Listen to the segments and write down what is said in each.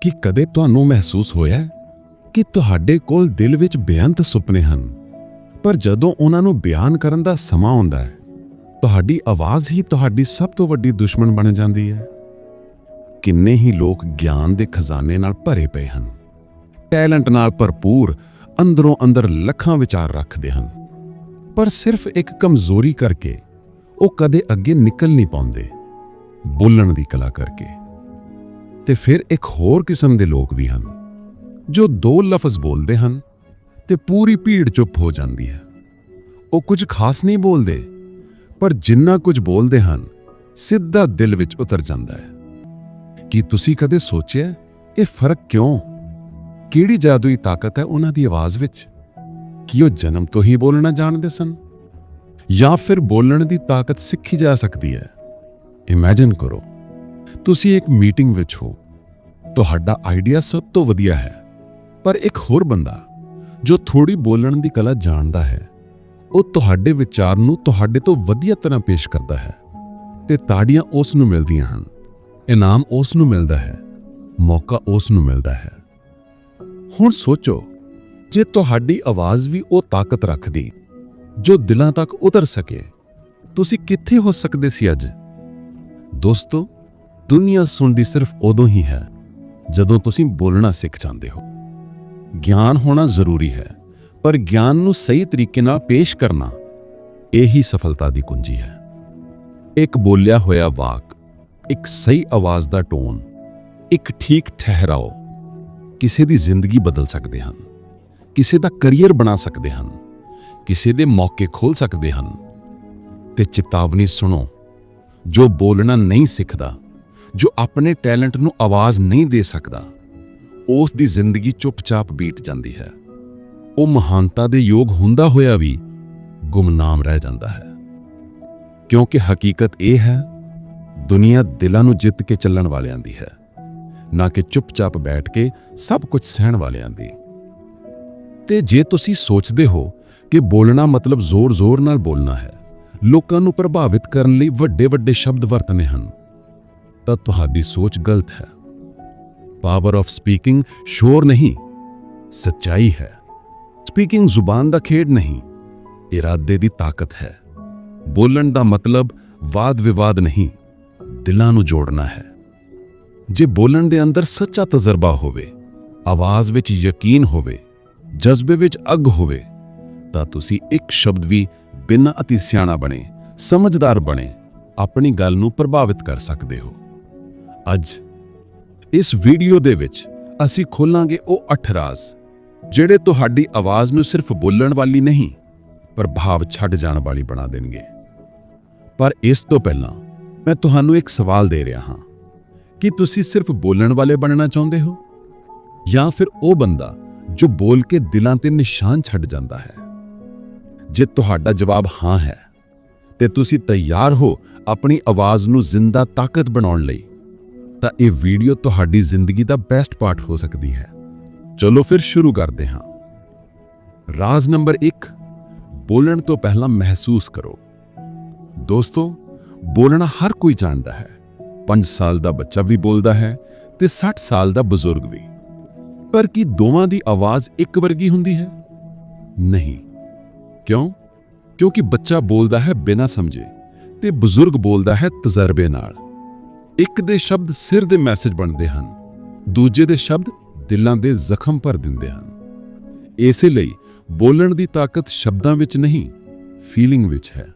ਕਿ ਕਦੇ ਤੁਹਾਨੂੰ ਮਹਿਸੂਸ ਹੋਇਆ ਕਿ ਤੁਹਾਡੇ ਕੋਲ ਦਿਲ ਵਿੱਚ ਬੇਅੰਤ ਸੁਪਨੇ ਹਨ? ਪਰ ਜਦੋਂ ਉਹਨਾਂ ਨੂੰ ਬਿਆਨ ਕਰਨ ਦਾ ਸਮਾਂ ਆਉਂਦਾ ਹੈ, ਤੁਹਾਡੀ ਆਵਾਜ਼ ਹੀ ਤੁਹਾਡੀ ਸਭ ਤੋਂ ਵੱਡੀ ਦੁਸ਼ਮਣ ਬਣ ਜਾਂਦੀ ਹੈ। ਕਿੰਨੇ ਹੀ ਲੋਕ ਗਿਆਨ ਦੇ ਖਜ਼ਾਨੇ ਨਾਲ ਭਰੇ ਪਏ ਹਨ। ਟੈਲੈਂਟ ਨਾਲ ਭਰਪੂਰ, ਅੰਦਰੋਂ ਅੰਦਰ ਲੱਖਾਂ ਵਿਚਾਰ ਰੱਖਦੇ ਹਨ। ਪਰ ਸਿਰਫ ਇੱਕ ਕਮਜ਼ੋਰੀ ਕਰਕੇ ਉਹ ਕਦੇ ਅੱਗੇ ਨਿਕਲ ਨਹੀਂ ਪਾਉਂਦੇ। ਬੋਲਣ ਦੀ ਕਲਾ ਕਰਕੇ। ਤੇ ਫਿਰ ਇੱਕ ਹੋਰ ਕਿਸਮ ਦੇ ਲੋਕ ਵੀ ਹਨ, ਜੋ ਦੋ ਲਫ਼ਜ਼ ਬੋਲਦੇ ਹਨ ਤੇ ਪੂਰੀ ਭੀੜ ਚੁੱਪ ਹੋ ਜਾਂਦੀ ਹੈ। ਉਹ ਕੁਝ ਖਾਸ ਨਹੀਂ ਬੋਲਦੇ, ਪਰ ਜਿੰਨਾ ਕੁਝ ਬੋਲਦੇ ਹਨ, ਸਿੱਧਾ ਦਿਲ ਵਿੱਚ ਉਤਰ ਜਾਂਦਾ ਹੈ। ਕੀ ਤੁਸੀਂ ਕਦੇ ਸੋਚਿਆ ਇਹ ਫ਼ਰਕ ਕਿਉਂ? ਕਿਹੜੀ ਜਾਦੂਈ ਤਾਕਤ ਹੈ ਉਹਨਾਂ ਦੀ ਆਵਾਜ਼ ਵਿੱਚ? ਕੀ ਉਹ ਜਨਮ ਤੋਂ ਹੀ ਬੋਲਣਾ ਜਾਣਦੇ ਸਨ? ਜਾਂ ਫਿਰ ਬੋਲਣ ਦੀ ਤਾਕਤ ਸਿੱਖੀ ਜਾ ਸਕਦੀ ਹੈ? ਇਮੇਜਿਨ ਕਰੋ, ਤੁਸੀਂ ਇੱਕ ਮੀਟਿੰਗ ਵਿੱਚ ਹੋ ਤੁਹਾਡਾ ਆਈਡੀਆ ਸਭ ਤੋਂ ਵਧੀਆ ਹੈ। ਪਰ ਇੱਕ ਹੋਰ ਬੰਦਾ, ਜੋ ਥੋੜੀ ਬੋਲਣ ਦੀ ਕਲਾ ਜਾਣਦਾ ਹੈ, ਉਹ ਤੁਹਾਡੇ ਵਿਚਾਰ ਨੂੰ ਤੁਹਾਡੇ ਤੋਂ ਵਧੀਆ ਤਰ੍ਹਾਂ ਪੇਸ਼ ਕਰਦਾ ਹੈ ਤੇ ਤਾੜੀਆਂ ਉਸ ਨੂੰ ਮਿਲਦੀਆਂ ਹਨ, ਇਨਾਮ ਉਸ ਨੂੰ ਮਿਲਦਾ ਹੈ, ਮੌਕਾ ਉਸ ਨੂੰ ਮਿਲਦਾ ਹੈ। ਹੁਣ ਸੋਚੋ, ਜੇ ਤੁਹਾਡੀ ਆਵਾਜ਼ ਵੀ ਉਹ ਤਾਕਤ ਰੱਖਦੀ, ਜੋ ਦਿਲਾਂ ਤੱਕ ਉਤਰ ਸਕੇ, ਤੁਸੀਂ ਕਿੱਥੇ ਹੋ ਸਕਦੇ ਸੀ ਅੱਜ? ਦੋਸਤੋ, ਦੁਨੀਆ ਸੁਣਦੀ ਸਿਰਫ ਉਦੋਂ ਹੀ ਹੈ ਜਦੋਂ ਤੁਸੀਂ ਬੋਲਣਾ ਸਿੱਖ ਜਾਂਦੇ ਹੋ। ਗਿਆਨ ਹੋਣਾ ਜ਼ਰੂਰੀ ਹੈ, ਪਰ ਗਿਆਨ ਨੂੰ ਸਹੀ ਤਰੀਕੇ ਨਾਲ ਪੇਸ਼ ਕਰਨਾ ਇਹੀ ਸਫਲਤਾ ਦੀ ਕੁੰਜੀ ਹੈ। ਇੱਕ ਬੋਲਿਆ ਹੋਇਆ ਵਾਕ, ਇੱਕ ਸਹੀ ਆਵਾਜ਼ ਦਾ ਟੋਨ, ਇੱਕ ਠੀਕ ਠਹਿਰਾਓ ਕਿਸੇ ਦੀ ਜ਼ਿੰਦਗੀ ਬਦਲ ਸਕਦੇ ਹਨ, ਕਿਸੇ ਦਾ ਕੈਰੀਅਰ ਬਣਾ ਸਕਦੇ ਹਨ, ਕਿਸੇ ਦੇ ਮੌਕੇ ਖੋਲ ਸਕਦੇ ਹਨ। ਤੇ ਚੇਤਾਵਨੀ ਸੁਣੋ, ਜੋ ਬੋਲਣਾ ਨਹੀਂ ਸਿੱਖਦਾ ਜੋ ਆਪਣੇ ਟੈਲੈਂਟ ਨੂੰ ਆਵਾਜ਼ ਨਹੀਂ ਦੇ ਸਕਦਾ, ਉਸ ਦੀ ਜ਼ਿੰਦਗੀ ਚੁੱਪਚਾਪ ਬੀਤ ਜਾਂਦੀ ਹੈ। ਉਹ ਮਹਾਨਤਾ ਦੇ ਯੋਗ ਹੁੰਦਾ ਹੋਇਆ ਵੀ ਗੁੰਮਨਾਮ ਰਹਿ ਜਾਂਦਾ ਹੈ। ਕਿਉਂਕਿ ਹਕੀਕਤ ਇਹ ਹੈ, ਦੁਨੀਆ ਦਿਲਾਂ ਨੂੰ ਜਿੱਤ ਕੇ ਚੱਲਣ ਵਾਲਿਆਂ ਦੀ ਹੈ, ਨਾ ਕਿ ਚੁੱਪਚਾਪ ਬੈਠ ਕੇ ਸਭ ਕੁਝ ਸਹਿਣ ਵਾਲਿਆਂ ਦੀ। ਤੇ ਜੇ ਤੁਸੀਂ ਸੋਚਦੇ ਹੋ ਕਿ ਬੋਲਣਾ ਮਤਲਬ ਜ਼ੋਰ-ਜ਼ੋਰ ਨਾਲ ਬੋਲਣਾ ਹੈ, ਲੋਕਾਂ ਨੂੰ ਪ੍ਰਭਾਵਿਤ ਕਰਨ ਲਈ ਵੱਡੇ-ਵੱਡੇ ਸ਼ਬਦ ਵਰਤਨੇ ਹਨ। ਤਾਂ ਤੁਹਾਡੀ ਸੋਚ ਗਲਤ ਹੈ। ਪਾਵਰ ਆਫ ਸਪੀਕਿੰਗ ਸ਼ੋਰ ਨਹੀਂ, ਸੱਚਾਈ ਹੈ। ਸਪੀਕਿੰਗ ਜ਼ੁਬਾਨ ਦਾ ਖੇਡ ਨਹੀਂ, ਇਰਾਦੇ ਦੀ ਤਾਕਤ ਹੈ। ਬੋਲਣ ਦਾ ਮਤਲਬ ਵਾਦ ਵਿਵਾਦ ਨਹੀਂ, ਦਿਲਾਂ ਨੂੰ ਜੋੜਨਾ ਹੈ। ਜੇ ਬੋਲਣ ਦੇ ਅੰਦਰ ਸੱਚਾ ਤਜਰਬਾ ਹੋਵੇ, ਆਵਾਜ਼ ਵਿੱਚ ਯਕੀਨ ਹੋਵੇ, ਜਜ਼ਬੇ ਵਿੱਚ ਅੱਗ ਹੋਵੇ, ਤਾਂ ਤੁਸੀਂ ਇੱਕ ਸ਼ਬਦ ਵੀ ਬਿਨਾਂ ਅਤੀ ਸਿਆਣਾ ਬਣੇ, ਸਮਝਦਾਰ ਬਣੇ, ਆਪਣੀ ਗੱਲ ਨੂੰ ਪ੍ਰਭਾਵਿਤ ਕਰ ਸਕਦੇ ਹੋ। ਅੱਜ। ਇਸ ਵੀਡੀਓ ਦੇ ਵਿੱਚ ਅਸੀਂ ਖੋਲਾਂਗੇ ਉਹ ਅੱਠ ਰਾਜ਼, ਜਿਹੜੇ ਤੁਹਾਡੀ ਆਵਾਜ਼ ਨੂੰ ਸਿਰਫ ਬੋਲਣ ਵਾਲੀ ਨਹੀਂ, ਪਰ ਭਾਵ ਛੱਡ ਜਾਣ ਵਾਲੀ ਬਣਾ ਦੇਣਗੇ। ਪਰ ਇਸ ਤੋਂ ਪਹਿਲਾਂ ਮੈਂ ਤੁਹਾਨੂੰ ਇੱਕ ਸਵਾਲ ਦੇ ਰਿਹਾ ਹਾਂ। ਕਿ ਤੁਸੀਂ ਸਿਰਫ ਬੋਲਣ ਵਾਲੇ ਬਣਨਾ ਚਾਹੁੰਦੇ ਹੋ? ਜਾਂ ਫਿਰ ਉਹ ਬੰਦਾ ਜੋ ਬੋਲ ਕੇ ਦਿਲਾਂ ਤੇ ਨਿਸ਼ਾਨ ਛੱਡ ਜਾਂਦਾ ਹੈ? ਜੇ ਤੁਹਾਡਾ ਜਵਾਬ ਹਾਂ ਹੈ, ਤੇ ਤੁਸੀਂ ਤਿਆਰ ਹੋ ਆਪਣੀ ਆਵਾਜ਼ ਨੂੰ ਜ਼ਿੰਦਾ ਤਾਕਤ ਬਣਾਉਣ ਲਈ ਤਾਂ ਇਹ ਵੀਡੀਓ ਤੁਹਾਡੀ ਜ਼ਿੰਦਗੀ ਦਾ ਬੈਸਟ ਪਾਰਟ ਹੋ ਸਕਦੀ ਹੈ। ਚਲੋ ਫਿਰ ਸ਼ੁਰੂ ਕਰਦੇ ਹਾਂ। ਰਾਜ਼ ਨੰਬਰ 1 ਬੋਲਣ ਤੋਂ ਪਹਿਲਾਂ ਮਹਿਸੂਸ ਕਰੋ। ਦੋਸਤੋ, ਬੋਲਣਾ ਹਰ ਕੋਈ ਜਾਣਦਾ ਹੈ। 5 ਸਾਲ ਦਾ ਬੱਚਾ ਵੀ ਬੋਲਦਾ ਹੈ ਤੇ 60 ਸਾਲ ਦਾ ਬਜ਼ੁਰਗ ਵੀ। ਪਰ ਕੀ ਦੋਵਾਂ ਦੀ ਆਵਾਜ਼ ਇੱਕ ਵਰਗੀ ਹੁੰਦੀ ਹੈ? ਨਹੀਂ। ਕਿਉਂ? ਕਿਉਂਕਿ ਬੱਚਾ ਬੋਲਦਾ ਹੈ ਬਿਨਾਂ ਸਮਝੇ ਤੇ ਬਜ਼ੁਰਗ ਬੋਲਦਾ ਹੈ ਤਜਰਬੇ ਨਾਲ। ਇੱਕ ਦੇ ਸ਼ਬਦ ਸਿਰ ਦੇ ਮੈਸੇਜ ਬਣਦੇ ਹਨ, ਦੂਜੇ ਦੇ ਸ਼ਬਦ ਦਿਲਾਂ ਦੇ ਜ਼ਖਮ ਭਰ ਦਿੰਦੇ ਹਨ। ਇਸੇ ਲਈ ਬੋਲਣ ਦੀ ਤਾਕਤ ਸ਼ਬਦਾਂ ਵਿੱਚ ਨਹੀਂ ਫੀਲਿੰਗ ਵਿੱਚ ਹੈ।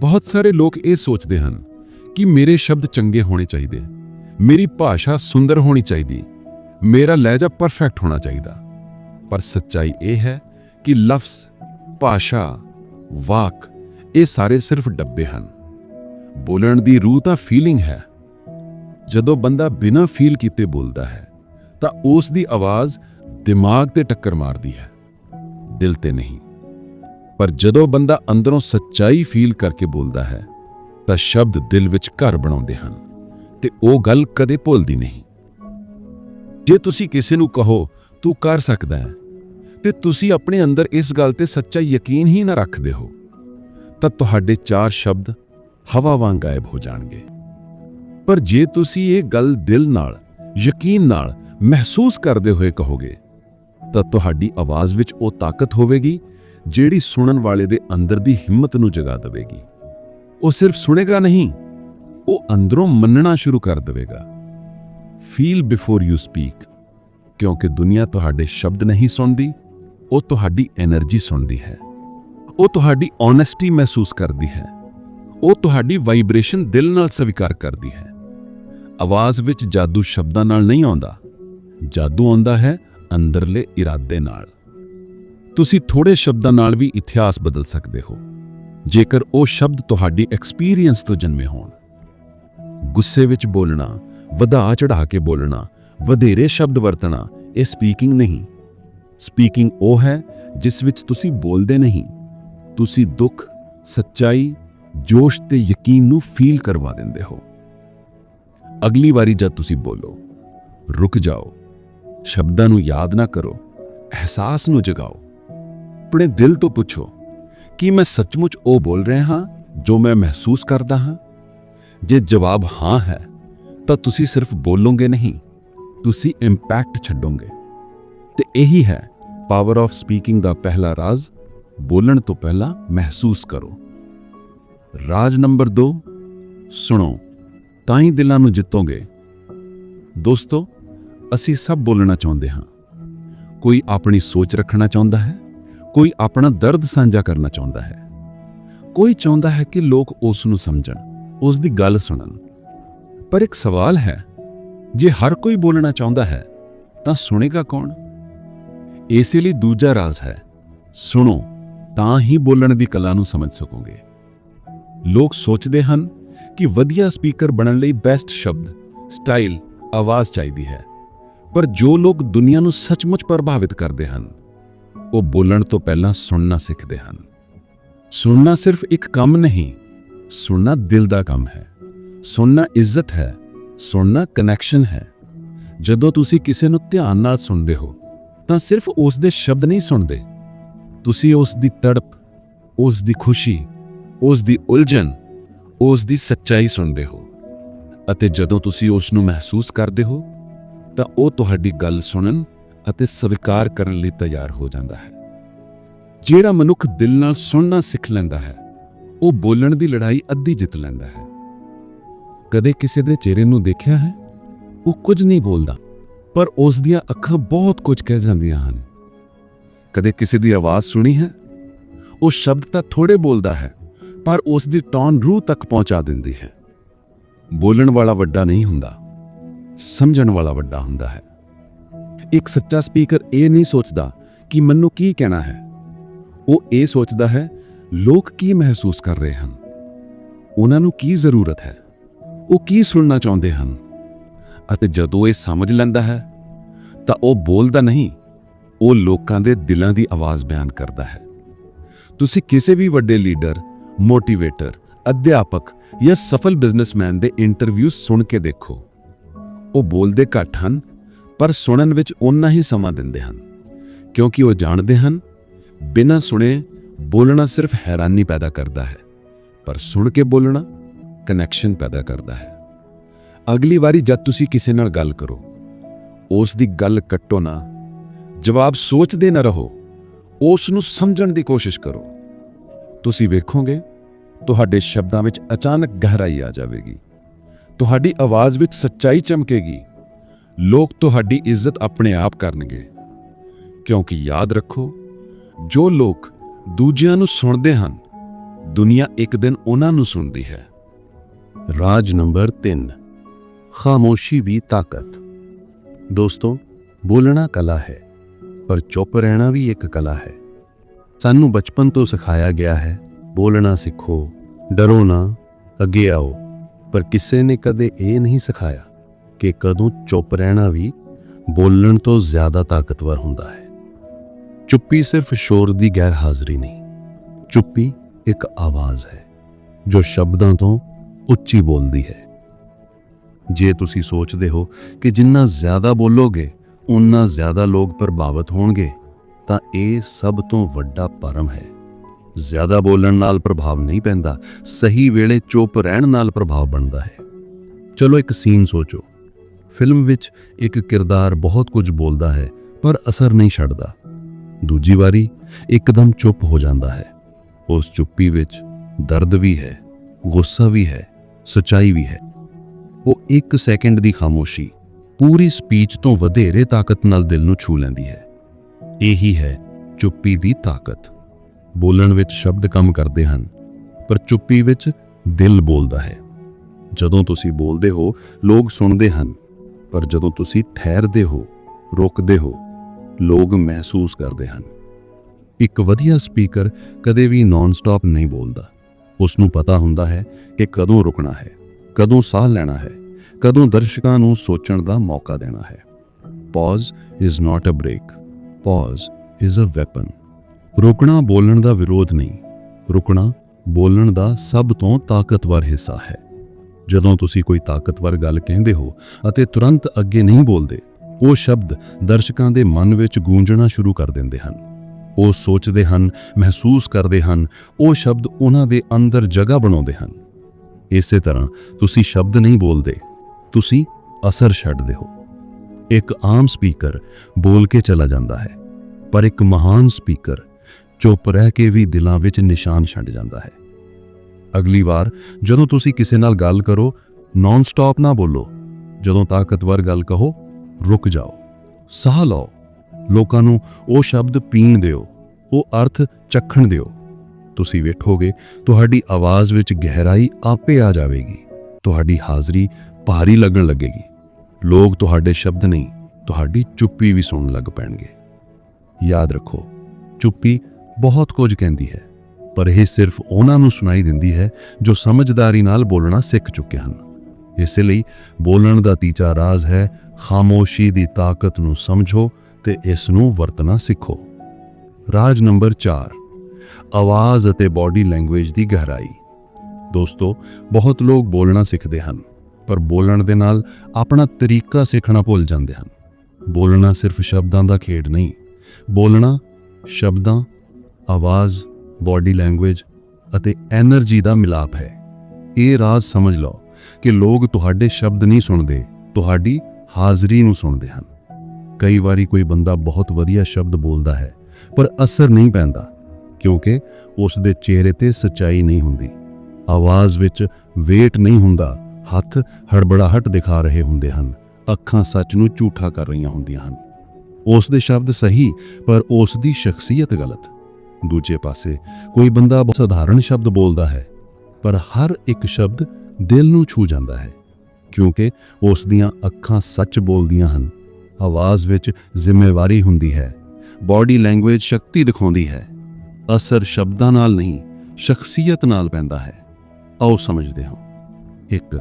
ਬਹੁਤ ਸਾਰੇ ਲੋਕ ਇਹ ਸੋਚਦੇ ਹਨ ਕਿ ਮੇਰੇ ਸ਼ਬਦ ਚੰਗੇ ਹੋਣੇ ਚਾਹੀਦੇ, ਮੇਰੀ ਭਾਸ਼ਾ ਸੁੰਦਰ ਹੋਣੀ ਚਾਹੀਦੀ, ਮੇਰਾ ਲਹਿਜਾ ਪਰਫੈਕਟ ਹੋਣਾ ਚਾਹੀਦਾ। ਪਰ ਸੱਚਾਈ ਇਹ ਹੈ ਕਿ ਲਫ਼ਜ਼, ਭਾਸ਼ਾ, ਵਾਕ ਇਹ ਸਾਰੇ ਸਿਰਫ ਡੱਬੇ ਹਨ। ਬੋਲਣ ਦੀ ਰੂਹ ਤਾਂ ਫੀਲਿੰਗ ਹੈ। ਜਦੋਂ ਬੰਦਾ ਬਿਨਾਂ ਫੀਲ ਕੀਤੇ ਬੋਲਦਾ ਹੈ, ਤਾਂ ਉਸ ਦੀ ਆਵਾਜ਼ ਦਿਮਾਗ ਤੇ ਟੱਕਰ ਮਾਰਦੀ ਹੈ, ਦਿਲ ਤੇ ਨਹੀਂ। ਪਰ ਜਦੋਂ ਬੰਦਾ ਅੰਦਰੋਂ ਸੱਚਾਈ ਫੀਲ ਕਰਕੇ ਬੋਲਦਾ ਹੈ, ਤਾਂ ਸ਼ਬਦ ਦਿਲ ਵਿੱਚ ਘਰ ਬਣਾਉਂਦੇ ਹਨ ਤੇ ਉਹ ਗੱਲ ਕਦੇ ਭੁੱਲਦੀ ਨਹੀਂ। ਜੇ ਤੁਸੀਂ ਕਿਸੇ ਨੂੰ ਕਹੋ, ਤੂੰ ਕਰ ਸਕਦਾ ਹੈ, ਤੇ ਤੁਸੀਂ ਆਪਣੇ ਅੰਦਰ ਇਸ ਗੱਲ ਤੇ ਸੱਚਾ ਯਕੀਨ ਹੀ ਨਾ ਰੱਖਦੇ ਹੋ, ਤਾਂ ਤੁਹਾਡੇ ਚਾਰ ਸ਼ਬਦ ਹਵਾ ਵਾਂਗ ਗਾਇਬ ਹੋ ਜਾਣਗੇ। ਪਰ ਜੇ ਤੁਸੀਂ ਇਹ ਗੱਲ ਦਿਲ ਨਾਲ, ਯਕੀਨ ਨਾਲ ਮਹਿਸੂਸ ਕਰਦੇ ਹੋਏ ਕਹੋਗੇ, ਤਾਂ ਤੁਹਾਡੀ ਆਵਾਜ਼ ਵਿੱਚ ਉਹ ਤਾਕਤ ਹੋਵੇਗੀ, ਜਿਹੜੀ ਸੁਣਨ ਵਾਲੇ ਦੇ ਅੰਦਰ ਦੀ ਹਿੰਮਤ ਨੂੰ ਜਗਾ ਦੇਵੇਗੀ। ਉਹ ਸਿਰਫ ਸੁਣੇਗਾ ਨਹੀਂ, ਉਹ ਅੰਦਰੋਂ ਮੰਨਣਾ ਸ਼ੁਰੂ ਕਰ ਦੇਵੇਗਾ। ਫੀਲ ਬਿਫੋਰ ਯੂ ਸਪੀਕ ਕਿਉਂਕਿ ਦੁਨੀਆ ਤੁਹਾਡੇ ਸ਼ਬਦ ਨਹੀਂ ਸੁਣਦੀ, ਉਹ ਤੁਹਾਡੀ એનર્ਜੀ ਸੁਣਦੀ ਹੈ। ਉਹ ਤੁਹਾਡੀ ਓਨੈਸਟੀ ਮਹਿਸੂਸ ਕਰਦੀ ਹੈ। ਉਹ ਤੁਹਾਡੀ ਵਾਈਬ੍ਰੇਸ਼ਨ ਦਿਲ ਨਾਲ ਸਵੀਕਾਰ ਕਰਦੀ ਹੈ। ਆਵਾਜ਼ ਵਿੱਚ ਜਾਦੂ ਸ਼ਬਦਾਂ ਨਾਲ ਨਹੀਂ ਆਉਂਦਾ। ਜਾਦੂ ਆਉਂਦਾ ਹੈ ਅੰਦਰਲੇ ਇਰਾਦੇ ਨਾਲ। ਤੁਸੀਂ ਥੋੜੇ ਸ਼ਬਦਾਂ ਨਾਲ ਵੀ ਇਤਿਹਾਸ ਬਦਲ ਸਕਦੇ ਹੋ। ਜੇਕਰ ਉਹ ਸ਼ਬਦ ਤੁਹਾਡੀ ਐਕਸਪੀਰੀਅੰਸ ਤੋਂ ਜਨਮੇ ਹੋਣ। ਗੁੱਸੇ ਵਿੱਚ ਬੋਲਣਾ, ਵਧਾ ਚੜਾ ਕੇ ਬੋਲਣਾ, ਵਧੇਰੇ ਸ਼ਬਦ ਵਰਤਣਾ, ਇਹ ਸਪੀਕਿੰਗ ਨਹੀਂ। ਸਪੀਕਿੰਗ ਉਹ ਹੈ ਜਿਸ ਵਿੱਚ ਤੁਸੀਂ ਬੋਲਦੇ ਨਹੀਂ। ਤੁਸੀਂ ਦੁੱਖ, ਸੱਚਾਈ, ਜੋਸ਼ ਤੇ ਯਕੀਨ ਨੂੰ ਫੀਲ ਕਰਵਾ ਦਿੰਦੇ ਹੋ। ਅਗਲੀ ਵਾਰੀ ਜਦ ਤੁਸੀਂ ਬੋਲੋ, ਰੁਕ ਜਾਓ, ਸ਼ਬਦਾਂ ਨੂੰ ਯਾਦ ਨਾ ਕਰੋ, ਅਹਿਸਾਸ ਨੂੰ ਜਗਾਓ। ਆਪਣੇ ਦਿਲ ਤੋਂ ਪੁੱਛੋ, ਕੀ ਮੈਂ ਸੱਚਮੁੱਚ ਉਹ ਬੋਲ ਰਿਹਾ ਹਾਂ ਜੋ ਮੈਂ ਮਹਿਸੂਸ ਕਰਦਾ ਹਾਂ? ਜੇ ਜਵਾਬ ਹਾਂ ਹੈ, ਤਾਂ ਤੁਸੀਂ ਸਿਰਫ ਬੋਲੋਗੇ ਨਹੀਂ, ਤੁਸੀਂ ਇੰਪੈਕਟ ਛੱਡੋਗੇ। ਤੇ ਇਹੀ ਹੈ ਪਾਵਰ ਆਫ ਸਪੀਕਿੰਗ ਦਾ ਪਹਿਲਾ ਰਾਜ਼, ਬੋਲਣ ਤੋਂ ਪਹਿਲਾਂ ਮਹਿਸੂਸ ਕਰੋ। ਰਾਜ ਨੰਬਰ 2 ਸੁਣੋ। ਤਾਂ ਹੀ ਦਿਲਾਂ ਨੂੰ ਜਿੱਤੋਗੇ। ਦੋਸਤੋ, ਅਸੀਂ ਸਭ ਬੋਲਣਾ ਚਾਹੁੰਦੇ ਹਾਂ। ਕੋਈ ਆਪਣੀ ਸੋਚ ਰੱਖਣਾ ਚਾਹੁੰਦਾ ਹੈ? ਕੋਈ ਆਪਣਾ ਦਰਦ ਸਾਂਝਾ ਕਰਨਾ ਚਾਹੁੰਦਾ ਹੈ? ਕੋਈ ਚਾਹੁੰਦਾ ਹੈ ਕਿ ਲੋਕ ਉਸ ਨੂੰ ਸਮਝਣ, ਉਸ ਦੀ ਗੱਲ ਸੁਣਨ? ਪਰ ਇੱਕ ਸਵਾਲ ਹੈ, ਜੇ ਹਰ ਕੋਈ ਬੋਲਣਾ ਚਾਹੁੰਦਾ ਹੈ, ਤਾਂ ਸੁਣੇਗਾ ਕੌਣ? ਇਸੇ ਲਈ ਦੂਜਾ ਰਾਜ਼ ਹੈ, ਸੁਣੋ, ਤਾਂ ਹੀ ਬੋਲਣ ਦੀ ਕਲਾ ਨੂੰ ਸਮਝ ਸਕੋਗੇ। ਲੋਕ ਸੋਚਦੇ ਹਨ ਕਿ ਵਧੀਆ ਸਪੀਕਰ ਬਣਨ ਲਈ ਬੈਸਟ ਸ਼ਬਦ ਸਟਾਈਲ ਆਵਾਜ਼ ਚਾਹੀਦੀ ਹੈ। ਪਰ ਜੋ ਲੋਕ ਦੁਨੀਆ ਨੂੰ ਸੱਚਮੁੱਚ ਪ੍ਰਭਾਵਿਤ ਕਰਦੇ ਹਨ, ਉਹ ਬੋਲਣ ਤੋਂ ਪਹਿਲਾਂ ਸੁਣਨਾ ਸਿੱਖਦੇ ਹਨ। ਸੁਣਨਾ ਸਿਰਫ ਇੱਕ ਕੰਮ ਨਹੀਂ, ਸੁਣਨਾ ਦਿਲ ਦਾ ਕੰਮ ਹੈ। ਸੁਣਨਾ ਇੱਜ਼ਤ ਹੈ, ਸੁਣਨਾ ਕਨੈਕਸ਼ਨ ਹੈ। ਜਦੋਂ ਤੁਸੀਂ ਕਿਸੇ ਨੂੰ ਧਿਆਨ ਨਾਲ ਸੁਣਦੇ ਹੋ, ਤਾਂ ਸਿਰਫ ਉਸ ਦੇ ਸ਼ਬਦ ਨਹੀਂ ਸੁਣਦੇ। ਤੁਸੀਂ ਉਸ ਦੀ ਤੜਪ, ਉਸ ਦੀ ਖੁਸ਼ੀ, ਉਸ ਦੀ ਉਲਝਣ ਉਸ ਦੀ ਸੱਚਾਈ ਸੁਣਦੇ ਹੋ ਅਤੇ ਜਦੋਂ ਤੁਸੀਂ ਉਸ ਨੂੰ ਮਹਿਸੂਸ ਕਰਦੇ ਹੋ, ਤਾਂ ਉਹ ਤੁਹਾਡੀ ਗੱਲ ਸੁਣਨ ਅਤੇ ਸਵੀਕਾਰ ਕਰਨ ਲਈ ਤਿਆਰ ਹੋ ਜਾਂਦਾ ਹੈ। ਜਿਹੜਾ ਮਨੁੱਖ ਦਿਲ ਨਾਲ ਸੁਣਨਾ ਸਿੱਖ ਲੈਂਦਾ ਹੈ, ਉਹ ਬੋਲਣ ਦੀ ਲੜਾਈ ਅੱਧੀ ਜਿੱਤ ਲੈਂਦਾ ਹੈ। ਕਦੇ ਕਿਸੇ ਦੇ ਚਿਹਰੇ ਨੂੰ ਦੇਖਿਆ ਹੈ? ਉਹ ਕੁਝ ਨਹੀਂ ਬੋਲਦਾ, ਪਰ ਉਸ ਦੀਆਂ ਅੱਖਾਂ ਬਹੁਤ ਕੁਝ ਕਹਿ ਜਾਂਦੀਆਂ ਹਨ। ਕਦੇ ਕਿਸੇ ਦੀ ਆਵਾਜ਼ ਸੁਣੀ ਹੈ? ਉਹ ਸ਼ਬਦ ਤਾਂ ਥੋੜੇ ਬੋਲਦਾ ਹੈ ਪਰ ਉਸ ਦੀ ਟੋਨ ਰੂਹ ਤੱਕ ਪਹੁੰਚਾ ਦਿੰਦੀ ਹੈ। ਬੋਲਣ ਵਾਲਾ ਵੱਡਾ ਨਹੀਂ ਹੁੰਦਾ, ਸਮਝਣ ਵਾਲਾ ਵੱਡਾ ਹੁੰਦਾ ਹੈ। ਇੱਕ ਸੱਚਾ ਸਪੀਕਰ ਇਹ ਨਹੀਂ ਸੋਚਦਾ ਕਿ ਮੈਨੂੰ ਕੀ ਕਹਿਣਾ ਹੈ। ਉਹ ਇਹ ਸੋਚਦਾ ਹੈ, ਲੋਕ ਕੀ ਮਹਿਸੂਸ ਕਰ ਰਹੇ ਹਨ? ਉਹਨਾਂ ਨੂੰ ਕੀ ਜ਼ਰੂਰਤ ਹੈ? ਉਹ ਕੀ ਸੁਣਨਾ ਚਾਹੁੰਦੇ ਹਨ? ਅਤੇ ਜਦੋਂ ਇਹ ਸਮਝ ਲੈਂਦਾ ਹੈ, ਤਾਂ ਉਹ ਬੋਲਦਾ ਨਹੀਂ, ਉਹ ਲੋਕਾਂ ਦੇ ਦਿਲਾਂ ਦੀ ਆਵਾਜ਼ ਬਿਆਨ ਕਰਦਾ ਹੈ। ਤੁਸੀਂ ਕਿਸੇ ਵੀ ਵੱਡੇ ਲੀਡਰ ਮੋਟੀਵੇਟਰ, ਅਧਿਆਪਕ ਜਾਂ ਸਫਲ ਬਿਜ਼ਨਸਮੈਨ ਦੇ ਇੰਟਰਵਿਊ ਸੁਣ ਕੇ ਦੇਖੋ। ਉਹ ਬੋਲਦੇ ਘੱਟ ਹਨ, ਪਰ ਸੁਣਨ ਵਿੱਚ ਉਨਾ ਹੀ ਸਮਾਂ ਦਿੰਦੇ ਹਨ। ਕਿਉਂਕਿ ਉਹ ਜਾਣਦੇ ਹਨ, ਬਿਨਾਂ ਸੁਣੇ ਬੋਲਣਾ ਸਿਰਫ ਹੈਰਾਨੀ ਪੈਦਾ ਕਰਦਾ ਹੈ, ਪਰ ਸੁਣ ਕੇ ਬੋਲਣਾ ਕਨੈਕਸ਼ਨ ਪੈਦਾ ਕਰਦਾ ਹੈ। ਅਗਲੀ ਵਾਰੀ ਜਦ ਤੁਸੀਂ ਕਿਸੇ ਨਾਲ ਗੱਲ ਕਰੋ, ਉਸ ਦੀ ਗੱਲ ਕੱਟੋ ਨਾ, ਜਵਾਬ ਸੋਚਦੇ ਨਾ ਰਹੋ, ਉਸ ਨੂੰ ਸਮਝਣ ਦੀ ਕੋਸ਼ਿਸ਼ ਕਰੋ। ਤੁਸੀਂ ਵੇਖੋਗੇ, ਤੁਹਾਡੇ ਸ਼ਬਦਾਂ ਵਿੱਚ ਅਚਾਨਕ ਗਹਿਰਾਈ ਆ ਜਾਵੇਗੀ। ਤੁਹਾਡੀ ਆਵਾਜ਼ ਵਿੱਚ ਸੱਚਾਈ ਚਮਕੇਗੀ। ਲੋਕ ਤੁਹਾਡੀ ਇੱਜ਼ਤ ਆਪਣੇ ਆਪ ਕਰਨਗੇ। ਕਿਉਂਕਿ ਯਾਦ ਰੱਖੋ, ਜੋ ਲੋਕ ਦੂਜਿਆਂ ਨੂੰ ਸੁਣਦੇ ਹਨ, ਦੁਨੀਆ ਇੱਕ ਦਿਨ ਉਹਨਾਂ ਨੂੰ ਸੁਣਦੀ ਹੈ। ਰਾਜ ਨੰਬਰ 3 ਖਾਮੋਸ਼ੀ ਵੀ ਤਾਕਤ। ਦੋਸਤੋ, ਬੋਲਣਾ ਕਲਾ ਹੈ, ਪਰ ਚੁੱਪ ਰਹਿਣਾ ਵੀ ਇੱਕ ਕਲਾ ਹੈ। ਸਾਨੂੰ ਬਚਪਨ ਤੋਂ ਸਿਖਾਇਆ ਗਿਆ ਹੈ, ਬੋਲਣਾ ਸਿੱਖੋ, ਡਰੋ ਨਾ, ਅੱਗੇ ਆਓ। ਪਰ ਕਿਸੇ ਨੇ ਕਦੇ ਇਹ ਨਹੀਂ ਸਿਖਾਇਆ ਕਿ ਕਦੋਂ ਚੁੱਪ ਰਹਿਣਾ ਵੀ ਬੋਲਣ ਤੋਂ ਜ਼ਿਆਦਾ ਤਾਕਤਵਰ ਹੁੰਦਾ ਹੈ। ਚੁੱਪੀ ਸਿਰਫ ਸ਼ੋਰ ਦੀ ਗੈਰ ਹਾਜ਼ਰੀ ਨਹੀਂ, ਚੁੱਪੀ ਇੱਕ ਆਵਾਜ਼ ਹੈ, ਜੋ ਸ਼ਬਦਾਂ ਤੋਂ ਉੱਚੀ ਬੋਲਦੀ ਹੈ। ਜੇ ਤੁਸੀਂ ਸੋਚਦੇ ਹੋ ਕਿ ਜਿੰਨਾ ਜ਼ਿਆਦਾ ਬੋਲੋਗੇ ਉਨਾ ਜ਼ਿਆਦਾ ਲੋਕ ਪ੍ਰਭਾਵਿਤ ਹੋਣਗੇ। ਤਾਂ ਇਹ ਸਭ ਤੋਂ ਵੱਡਾ ਭਰਮ ਹੈ। ਜ਼ਿਆਦਾ ਬੋਲਣ ਨਾਲ ਪ੍ਰਭਾਵ ਨਹੀਂ ਪੈਂਦਾ, ਸਹੀ ਵੇਲੇ ਚੁੱਪ ਰਹਿਣ ਨਾਲ ਪ੍ਰਭਾਵ ਬਣਦਾ ਹੈ। ਚਲੋ ਇੱਕ ਸੀਨ ਸੋਚੋ। ਫਿਲਮ ਵਿੱਚ ਇੱਕ ਕਿਰਦਾਰ ਬਹੁਤ ਕੁਝ ਬੋਲਦਾ ਹੈ, ਪਰ ਅਸਰ ਨਹੀਂ ਛੱਡਦਾ। ਦੂਜੀ ਵਾਰੀ ਇੱਕਦਮ ਚੁੱਪ ਹੋ ਜਾਂਦਾ ਹੈ। ਉਸ ਚੁੱਪੀ ਵਿੱਚ ਦਰਦ ਵੀ ਹੈ, ਗੁੱਸਾ ਵੀ ਹੈ, ਸਚਾਈ ਵੀ ਹੈ। ਉਹ ਇੱਕ ਸੈਕਿੰਡ ਦੀ ਖਾਮੋਸ਼ੀ, ਪੂਰੀ ਸਪੀਚ ਤੋਂ ਵਧੇਰੇ ਤਾਕਤ ਨਾਲ ਦਿਲ ਨੂੰ ਛੂ ਲੈਂਦੀ ਹੈ। ਇਹੀ ਹੈ ਚੁੱਪੀ ਦੀ ਤਾਕਤ। ਬੋਲਣ ਵਿੱਚ ਸ਼ਬਦ ਕੰਮ ਕਰਦੇ ਹਨ, ਪਰ ਚੁੱਪੀ ਵਿੱਚ ਦਿਲ ਬੋਲਦਾ ਹੈ। ਜਦੋਂ ਤੁਸੀਂ ਬੋਲਦੇ ਹੋ, ਲੋਕ ਸੁਣਦੇ ਹਨ, ਪਰ ਜਦੋਂ ਤੁਸੀਂ ਠਹਿਰਦੇ ਹੋ, ਰੁਕਦੇ ਹੋ, ਲੋਕ ਮਹਿਸੂਸ ਕਰਦੇ ਹਨ। ਇੱਕ ਵਧੀਆ ਸਪੀਕਰ ਕਦੇ ਵੀ ਨਾਨ ਸਟਾਪ ਨਹੀਂ ਬੋਲਦਾ। ਉਸ ਨੂੰ ਪਤਾ ਹੁੰਦਾ ਹੈ ਕਿ ਕਦੋਂ ਰੁਕਣਾ ਹੈ, ਕਦੋਂ ਸਾਹ ਲੈਣਾ ਹੈ, ਕਦੋਂ ਦਰਸ਼ਕਾਂ ਨੂੰ ਸੋਚਣ ਦਾ ਮੌਕਾ ਦੇਣਾ ਹੈ। Pause is not a break pause is a weapon ਰੁਕਣਾ ਬੋਲਣ ਦਾ ਵਿਰੋਧ ਨਹੀਂ। ਰੁਕਣਾ ਬੋਲਣ ਦਾ ਸਭ ਤੋਂ ਤਾਕਤਵਰ ਹਿੱਸਾ ਹੈ। ਜਦੋਂ ਤੁਸੀਂ ਕੋਈ ਤਾਕਤਵਰ ਗੱਲ ਕਹਿੰਦੇ ਹੋ ਅਤੇ ਤੁਰੰਤ ਅੱਗੇ ਨਹੀਂ ਬੋਲਦੇ, ਉਹ ਸ਼ਬਦ ਦਰਸ਼ਕਾਂ ਦੇ ਮਨ ਵਿੱਚ ਗੂੰਜਣਾ ਸ਼ੁਰੂ ਕਰ ਦਿੰਦੇ ਹਨ। ਉਹ ਸੋਚਦੇ ਹਨ, ਮਹਿਸੂਸ ਕਰਦੇ ਹਨ, ਉਹ ਸ਼ਬਦ ਉਹਨਾਂ ਦੇ ਅੰਦਰ ਜਗ੍ਹਾ ਬਣਾਉਂਦੇ ਹਨ। ਇਸੇ ਤਰ੍ਹਾਂ ਤੁਸੀਂ ਸ਼ਬਦ ਨਹੀਂ ਬੋਲਦੇ, ਤੁਸੀਂ ਅਸਰ ਛੱਡਦੇ ਹੋ। ਇੱਕ ਆਮ ਸਪੀਕਰ ਬੋਲ ਕੇ ਚਲਾ ਜਾਂਦਾ ਹੈ, ਪਰ ਇੱਕ ਮਹਾਨ ਸਪੀਕਰ ਚੁੱਪ ਰਹਿ ਕੇ ਵੀ ਦਿਲਾਂ ਵਿੱਚ ਨਿਸ਼ਾਨ ਛੱਡ ਜਾਂਦਾ ਹੈ। ਅਗਲੀ ਵਾਰ ਜਦੋਂ ਤੁਸੀਂ ਕਿਸੇ ਨਾਲ ਗੱਲ ਕਰੋ ਨਾਨ ਸਟਾਪ ਨਾ ਬੋਲੋ। ਜਦੋਂ ਤਾਕਤਵਰ ਗੱਲ ਕਹੋ, ਰੁਕ ਜਾਓ। ਸਾਹ ਲਓ। ਲੋਕਾਂ ਨੂੰ ਉਹ ਸ਼ਬਦ ਪੀਣ ਦਿਓ, ਉਹ ਅਰਥ ਚੱਖਣ ਦਿਓ। ਤੁਸੀਂ ਵੇਖੋਗੇ, ਤੁਹਾਡੀ ਆਵਾਜ਼ ਵਿੱਚ ਗਹਿਰਾਈ ਆਪੇ ਆ ਜਾਵੇਗੀ। ਤੁਹਾਡੀ ਹਾਜ਼ਰੀ ਭਾਰੀ ਲੱਗਣ ਲੱਗੇਗੀ। ਲੋਕ ਤੁਹਾਡੇ ਸ਼ਬਦ ਨਹੀਂ, ਤੁਹਾਡੀ ਚੁੱਪੀ ਵੀ ਸੁਣਨ ਲੱਗ ਪੈਣਗੇ। ਯਾਦ ਰੱਖੋ, ਚੁੱਪੀ ਬਹੁਤ ਕੁਝ ਕਹਿੰਦੀ ਹੈ, ਪਰ ਇਹ ਸਿਰਫ ਉਹਨਾਂ ਨੂੰ ਸੁਣਾਈ ਦਿੰਦੀ ਹੈ ਜੋ ਸਮਝਦਾਰੀ ਨਾਲ ਬੋਲਣਾ ਸਿੱਖ ਚੁੱਕੇ ਹਨ। ਇਸ ਲਈ ਬੋਲਣ ਦਾ ਤੀਜਾ ਰਾਜ਼ ਹੈ, ਖਾਮੋਸ਼ੀ ਦੀ ਤਾਕਤ ਨੂੰ ਸਮਝੋ ਤੇ ਇਸ ਨੂੰ ਵਰਤਣਾ ਸਿੱਖੋ। ਰਾਜ ਨੰਬਰ 4 ਆਵਾਜ਼ ਅਤੇ ਬਾਡੀ ਲੈਂਗੁਏਜ ਦੀ ਗਹਿਰਾਈ। ਦੋਸਤੋ, ਬਹੁਤ ਲੋਕ ਬੋਲਣਾ ਸਿੱਖਦੇ ਹਨ। ਪਰ ਬੋਲਣ ਦੇ ਨਾਲ ਆਪਣਾ ਤਰੀਕਾ ਸਿੱਖਣਾ ਭੁੱਲ ਜਾਂਦੇ ਹਨ। ਬੋਲਣਾ ਸਿਰਫ ਸ਼ਬਦਾਂ ਦਾ ਖੇਡ ਨਹੀਂ, ਬੋਲਣਾ ਸ਼ਬਦਾਂ, ਆਵਾਜ਼ ਬਾਡੀ ਲੈਂਗੁਏਜ ਅਤੇ એનર્ਜੀ ਦਾ ਮਿਲਾਪ ਹੈ। ਇਹ ਰਾਜ਼ ਸਮਝ ਲਓ ਕਿ ਲੋਕ ਤੁਹਾਡੇ ਸ਼ਬਦ ਨਹੀਂ ਸੁਣਦੇ, ਤੁਹਾਡੀ ਹਾਜ਼ਰੀ ਨੂੰ ਸੁਣਦੇ ਹਨ। ਕਈ ਵਾਰੀ ਕੋਈ ਬੰਦਾ ਬਹੁਤ ਵਧੀਆ ਸ਼ਬਦ ਬੋਲਦਾ ਹੈ, ਪਰ ਅਸਰ ਨਹੀਂ ਪੈਂਦਾ, ਕਿਉਂਕਿ ਉਸ ਦੇ ਚਿਹਰੇ ਤੇ ਸਚਾਈ ਨਹੀਂ ਹੁੰਦੀ। ਆਵਾਜ਼ ਵਿੱਚ weight ਨਹੀਂ ਹੁੰਦਾ ਹੱਥ ਹੜਬੜਾਹਟ ਦਿਖਾ ਰਹੇ ਹੁੰਦੇ ਹਨ, ਅੱਖਾਂ ਸੱਚ ਨੂੰ ਝੂਠਾ ਕਰ ਰਹੀਆਂ ਹੁੰਦੀਆਂ ਹਨ। ਉਸ ਦੇ ਸ਼ਬਦ ਸਹੀ, ਪਰ ਉਸ ਦੀ ਸ਼ਖਸੀਅਤ ਗਲਤ। ਦੂਜੇ ਪਾਸੇ, ਕੋਈ ਬੰਦਾ ਬਹੁਤ ਸਧਾਰਨ ਸ਼ਬਦ ਬੋਲਦਾ ਹੈ, ਪਰ ਹਰ ਇੱਕ ਸ਼ਬਦ ਦਿਲ ਨੂੰ ਛੂ ਜਾਂਦਾ ਹੈ, ਕਿਉਂਕਿ ਉਸ ਦੀਆਂ ਅੱਖਾਂ ਸੱਚ ਬੋਲਦੀਆਂ ਹਨ। ਆਵਾਜ਼ ਵਿੱਚ ਜ਼ਿੰਮੇਵਾਰੀ ਹੁੰਦੀ ਹੈ, ਬਾਡੀ ਲੈਂਗੁਏਜ ਸ਼ਕਤੀ ਦਿਖਾਉਂਦੀ ਹੈ। ਅਸਰ ਸ਼ਬਦਾਂ ਨਾਲ ਨਹੀਂ, ਸ਼ਖਸੀਅਤ ਨਾਲ ਪੈਂਦਾ ਹੈ। ਆਓ ਸਮਝਦੇ ਹਾਂ। ਇੱਕ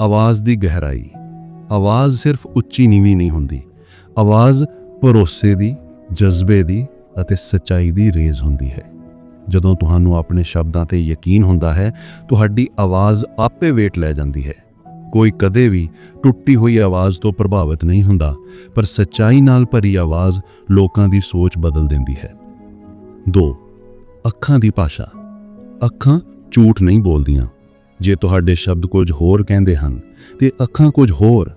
ਆਵਾਜ਼ ਦੀ ਗਹਿਰਾਈ। ਆਵਾਜ਼ ਸਿਰਫ ਉੱਚੀ ਨੀਵੀਂ ਨਹੀਂ ਹੁੰਦੀ। ਆਵਾਜ਼ ਭਰੋਸੇ ਦੀ, ਜਜ਼ਬੇ ਦੀ ਅਤੇ ਸਚਾਈ ਦੀ ਰੇਜ਼ ਹੁੰਦੀ ਹੈ। ਜਦੋਂ ਤੁਹਾਨੂੰ ਆਪਣੇ ਸ਼ਬਦਾਂ ਤੇ ਯਕੀਨ ਹੁੰਦਾ ਹੈ, ਤੁਹਾਡੀ ਆਵਾਜ਼ ਆਪੇ ਵੇਟ ਲੈ ਜਾਂਦੀ ਹੈ। ਕੋਈ ਕਦੇ ਵੀ ਟੁੱਟੀ ਹੋਈ ਆਵਾਜ਼ ਤੋਂ ਪ੍ਰਭਾਵਿਤ ਨਹੀਂ ਹੁੰਦਾ, ਪਰ ਸਚਾਈ ਨਾਲ ਭਰੀ ਆਵਾਜ਼ ਲੋਕਾਂ ਦੀ ਸੋਚ ਬਦਲ ਦਿੰਦੀ ਹੈ। 2 ਅੱਖਾਂ ਦੀ ਭਾਸ਼ਾ। ਅੱਖਾਂ ਝੂਠ ਨਹੀਂ ਬੋਲਦੀਆਂ। ਜੇ ਤੁਹਾਡੇ ਸ਼ਬਦ ਕੁਝ ਹੋਰ ਕਹਿੰਦੇ ਹਨ ਤੇ ਅੱਖਾਂ ਕੁਝ ਹੋਰ,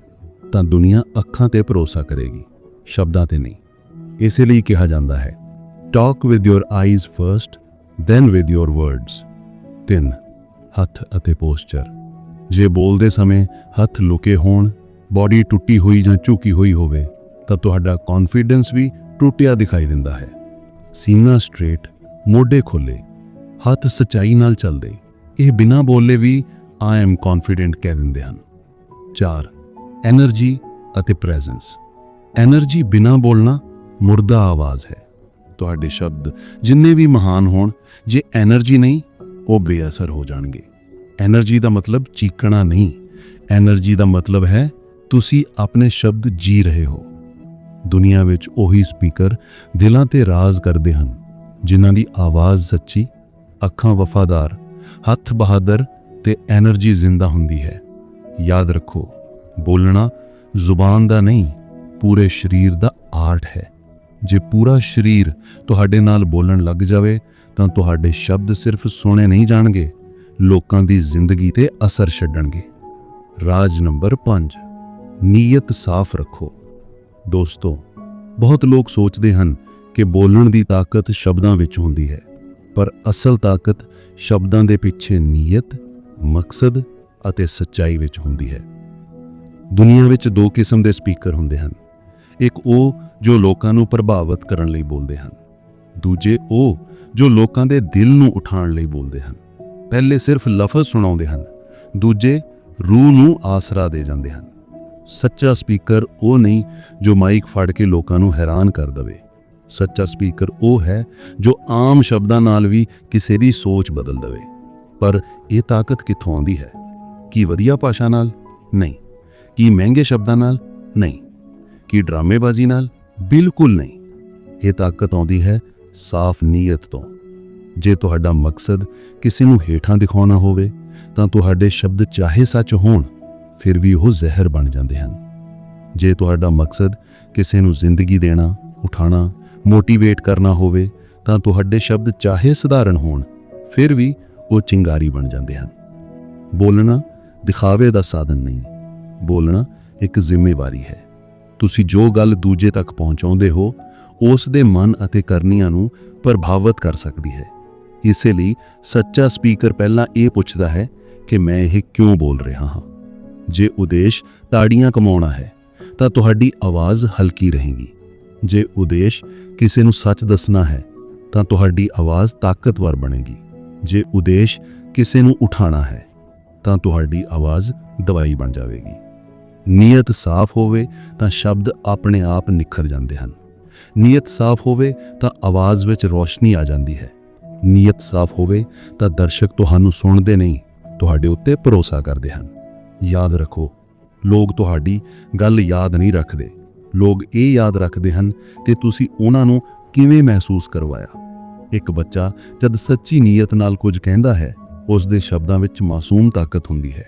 ਤਾਂ ਦੁਨੀਆ ਅੱਖਾਂ ਤੇ ਭਰੋਸਾ ਕਰੇਗੀ, ਸ਼ਬਦਾਂ ਤੇ ਨਹੀਂ। ਇਸੇ ਲਈ ਕਿਹਾ ਜਾਂਦਾ ਹੈ talk with your eyes first then with your words ਤਿੰਨ, ਹੱਥ ਅਤੇ ਪੋਸਚਰ ਜੇ ਬੋਲਦੇ ਸਮੇਂ ਹੱਥ ਲੁਕੇ ਹੋਣ ਬਾਡੀ ਟੁੱਟੀ ਹੋਈ ਜਾਂ ਝੁਕੀ ਹੋਈ ਹੋਵੇ, ਤਾਂ ਤੁਹਾਡਾ ਕੌਨਫੀਡੈਂਸ ਵੀ ਟੁੱਟਿਆ ਦਿਖਾਈ ਦਿੰਦਾ ਹੈ। ਸੀਨਾ ਸਟ੍ਰੇਟ ਮੋਢੇ ਖੋਲੇ ਹੱਥ ਸਚਾਈ ਨਾਲ ਚੱਲਦੇ। ਇਹ ਬਿਨਾਂ ਬੋਲੇ ਵੀ ਆਈ ਐਮ ਕੌਨਫੀਡੈਂਟ ਕਹਿ ਦਿੰਦੇ ਹਨ। ਚਾਰ એનર્ਜੀ ਅਤੇ ਪ੍ਰੈਜ਼ੈਂਸ એનર્ਜੀ ਬਿਨਾਂ ਬੋਲਣਾ ਮੁਰਦਾ ਆਵਾਜ਼ ਹੈ। ਤੁਹਾਡੇ ਸ਼ਬਦ ਜਿੰਨੇ ਵੀ ਮਹਾਨ ਹੋਣ, ਜੇ એનર્ਜੀ ਨਹੀਂ, ਉਹ ਬੇਅਸਰ ਹੋ ਜਾਣਗੇ। એનર્ਜੀ ਦਾ ਮਤਲਬ ਚੀਕਣਾ ਨਹੀਂ। એનર્ਜੀ ਦਾ ਮਤਲਬ ਹੈ, ਤੁਸੀਂ ਆਪਣੇ ਸ਼ਬਦ ਜੀ ਰਹੇ ਹੋ। ਦੁਨੀਆ ਵਿੱਚ ਉਹੀ ਸਪੀਕਰ ਦਿਲਾਂ ਤੇ ਰਾਜ਼ ਕਰਦੇ ਹਨ, ਜਿਨ੍ਹਾਂ ਦੀ ਆਵਾਜ਼ ਸੱਚੀ, ਅੱਖਾਂ ਵਫਾਦਾਰ ਹੱਥ ਬਹਾਦਰ ਤੇ એનર્ਜੀ ਜ਼ਿੰਦਾ ਹੁੰਦੀ ਹੈ। ਯਾਦ ਰੱਖੋ, ਬੋਲਣਾ ਜ਼ੁਬਾਨ ਦਾ ਨਹੀਂ, ਪੂਰੇ ਸਰੀਰ ਦਾ ਆਰਟ ਹੈ। ਜੇ ਪੂਰਾ ਸਰੀਰ ਤੁਹਾਡੇ ਨਾਲ ਬੋਲਣ ਲੱਗ ਜਾਵੇ, ਤਾਂ ਤੁਹਾਡੇ ਸ਼ਬਦ ਸਿਰਫ ਸੁਣੇ ਨਹੀਂ ਜਾਣਗੇ, ਲੋਕਾਂ ਦੀ ਜ਼ਿੰਦਗੀ ਤੇ ਅਸਰ ਛੱਡਣਗੇ। ਰਾਜ ਨੰਬਰ 5 ਨੀਅਤ ਸਾਫ਼ ਰੱਖੋ। ਦੋਸਤੋ, ਬਹੁਤ ਲੋਕ ਸੋਚਦੇ ਹਨ ਕਿ ਬੋਲਣ ਦੀ ਤਾਕਤ ਸ਼ਬਦਾਂ ਵਿੱਚ ਹੁੰਦੀ ਹੈ, ਪਰ ਅਸਲ ਤਾਕਤ ਸ਼ਬਦਾਂ ਦੇ ਪਿੱਛੇ ਨੀਅਤ, ਮਕਸਦ ਅਤੇ ਸੱਚਾਈ ਵਿੱਚ ਹੁੰਦੀ ਹੈ। ਦੁਨੀਆ ਵਿੱਚ ਦੋ ਕਿਸਮ ਦੇ ਸਪੀਕਰ ਹੁੰਦੇ ਹਨ। ਇੱਕ ਉਹ ਜੋ ਲੋਕਾਂ ਨੂੰ ਪ੍ਰਭਾਵਿਤ ਕਰਨ ਲਈ ਬੋਲਦੇ ਹਨ। ਦੂਜੇ ਉਹ ਜੋ ਲੋਕਾਂ ਦੇ ਦਿਲ ਨੂੰ ਉਠਾਉਣ ਲਈ ਬੋਲਦੇ ਹਨ। ਪਹਿਲੇ ਸਿਰਫ ਲਫ਼ਜ਼ ਸੁਣਾਉਂਦੇ ਹਨ, ਦੂਜੇ ਰੂਹ ਨੂੰ ਆਸਰਾ ਦੇ ਜਾਂਦੇ ਹਨ। ਸੱਚਾ ਸਪੀਕਰ ਉਹ ਨਹੀਂ ਜੋ ਮਾਈਕ ਫੜ ਕੇ ਲੋਕਾਂ ਨੂੰ ਹੈਰਾਨ ਕਰ ਦਵੇ। ਸੱਚਾ ਸਪੀਕਰ ਉਹ ਹੈ ਜੋ ਆਮ ਸ਼ਬਦਾਂ ਨਾਲ ਵੀ ਕਿਸੇ ਦੀ ਸੋਚ ਬਦਲ ਦਵੇ। ਪਰ ਇਹ ਤਾਕਤ ਕਿੱਥੋਂ ਆਉਂਦੀ ਹੈ? ਕੀ ਵਧੀਆ ਭਾਸ਼ਾ ਨਾਲ? ਨਹੀਂ। ਕੀ ਮਹਿੰਗੇ ਸ਼ਬਦਾਂ ਨਾਲ? ਨਹੀਂ। ਕੀ ਡਰਾਮੇਬਾਜ਼ੀ ਨਾਲ? ਬਿਲਕੁਲ ਨਹੀਂ। ਇਹ ਤਾਕਤ ਆਉਂਦੀ ਹੈ ਸਾਫ਼ ਨੀਅਤ ਤੋਂ। ਜੇ ਤੁਹਾਡਾ ਮਕਸਦ ਕਿਸੇ ਨੂੰ ਹੇਠਾਂ ਦਿਖਾਉਣਾ ਹੋਵੇ, ਤਾਂ ਤੁਹਾਡੇ ਸ਼ਬਦ ਚਾਹੇ ਸੱਚ ਹੋਣ, ਫਿਰ ਵੀ ਉਹ ਜ਼ਹਿਰ ਬਣ ਜਾਂਦੇ ਹਨ। ਜੇ ਤੁਹਾਡਾ ਮਕਸਦ ਕਿਸੇ ਨੂੰ ਜ਼ਿੰਦਗੀ ਦੇਣਾ ਉਠਾਣਾ ਮੋਟੀਵੇਟ ਕਰਨਾ ਹੋਵੇ ਤਾਂ ਤੁਹਾਡੇ ਸ਼ਬਦ ਚਾਹੇ ਸਧਾਰਨ ਹੋਣ, ਫਿਰ ਵੀ ਉਹ ਚਿੰਗਾਰੀ ਬਣ ਜਾਂਦੇ ਹਨ। ਬੋਲਣਾ ਦਿਖਾਵੇ ਦਾ ਸਾਧਨ ਨਹੀਂ, ਬੋਲਣਾ ਇੱਕ ਜ਼ਿੰਮੇਵਾਰੀ ਹੈ। ਤੁਸੀਂ ਜੋ ਗੱਲ ਦੂਜੇ ਤੱਕ ਪਹੁੰਚਾਉਂਦੇ ਹੋ, ਉਸ ਦੇ ਮਨ ਅਤੇ ਕਰਨੀਆਂ ਨੂੰ ਪ੍ਰਭਾਵਿਤ ਕਰ ਸਕਦੀ ਹੈ। ਇਸੇ ਲਈ ਸੱਚਾ ਸਪੀਕਰ ਪਹਿਲਾਂ ਇਹ ਪੁੱਛਦਾ ਹੈ ਕਿ ਮੈਂ ਇਹ ਕਿਉਂ ਬੋਲ ਰਿਹਾ ਹਾਂ? ਜੇ ਉਦੇਸ਼ ਤਾੜੀਆਂ ਕਮਾਉਣਾ ਹੈ, ਤਾਂ ਤੁਹਾਡੀ ਆਵਾਜ਼ ਹਲਕੀ ਰਹੇਗੀ। ਜੇ ਉਦੇਸ਼ ਕਿਸੇ ਨੂੰ ਸੱਚ ਦੱਸਣਾ ਹੈ, ਤਾਂ ਤੁਹਾਡੀ ਆਵਾਜ਼ ਤਾਕਤਵਰ ਬਣੇਗੀ। ਜੇ ਉਦੇਸ਼ ਕਿਸੇ ਨੂੰ ਉਠਾਣਾ ਹੈ, ਤਾਂ ਤੁਹਾਡੀ ਆਵਾਜ਼ ਦਵਾਈ ਬਣ ਜਾਵੇਗੀ। ਨੀਅਤ ਸਾਫ਼ ਹੋਵੇ ਤਾਂ ਸ਼ਬਦ ਆਪਣੇ ਆਪ ਨਿਖਰ ਜਾਂਦੇ ਹਨ। ਨੀਅਤ ਸਾਫ਼ ਹੋਵੇ ਤਾਂ ਆਵਾਜ਼ ਵਿੱਚ ਰੋਸ਼ਨੀ ਆ ਜਾਂਦੀ ਹੈ। ਨੀਅਤ ਸਾਫ਼ ਹੋਵੇ ਤਾਂ ਦਰਸ਼ਕ ਤੁਹਾਨੂੰ ਸੁਣਦੇ ਨਹੀਂ, ਤੁਹਾਡੇ ਉੱਤੇ ਭਰੋਸਾ ਕਰਦੇ ਹਨ। ਯਾਦ ਰੱਖੋ, ਲੋਕ ਤੁਹਾਡੀ ਗੱਲ ਯਾਦ ਨਹੀਂ ਰੱਖਦੇ। ਲੋਕ ਇਹ ਯਾਦ ਰੱਖਦੇ ਹਨ ਕਿ ਤੁਸੀਂ ਉਹਨਾਂ ਨੂੰ ਕਿਵੇਂ ਮਹਿਸੂਸ ਕਰਵਾਇਆ। ਇੱਕ ਬੱਚਾ ਜਦ ਸੱਚੀ ਨੀਅਤ ਨਾਲ ਕੁਝ ਕਹਿੰਦਾ ਹੈ ਉਸ ਦੇ ਸ਼ਬਦਾਂ ਵਿੱਚ ਮਾਸੂਮ ਤਾਕਤ ਹੁੰਦੀ ਹੈ।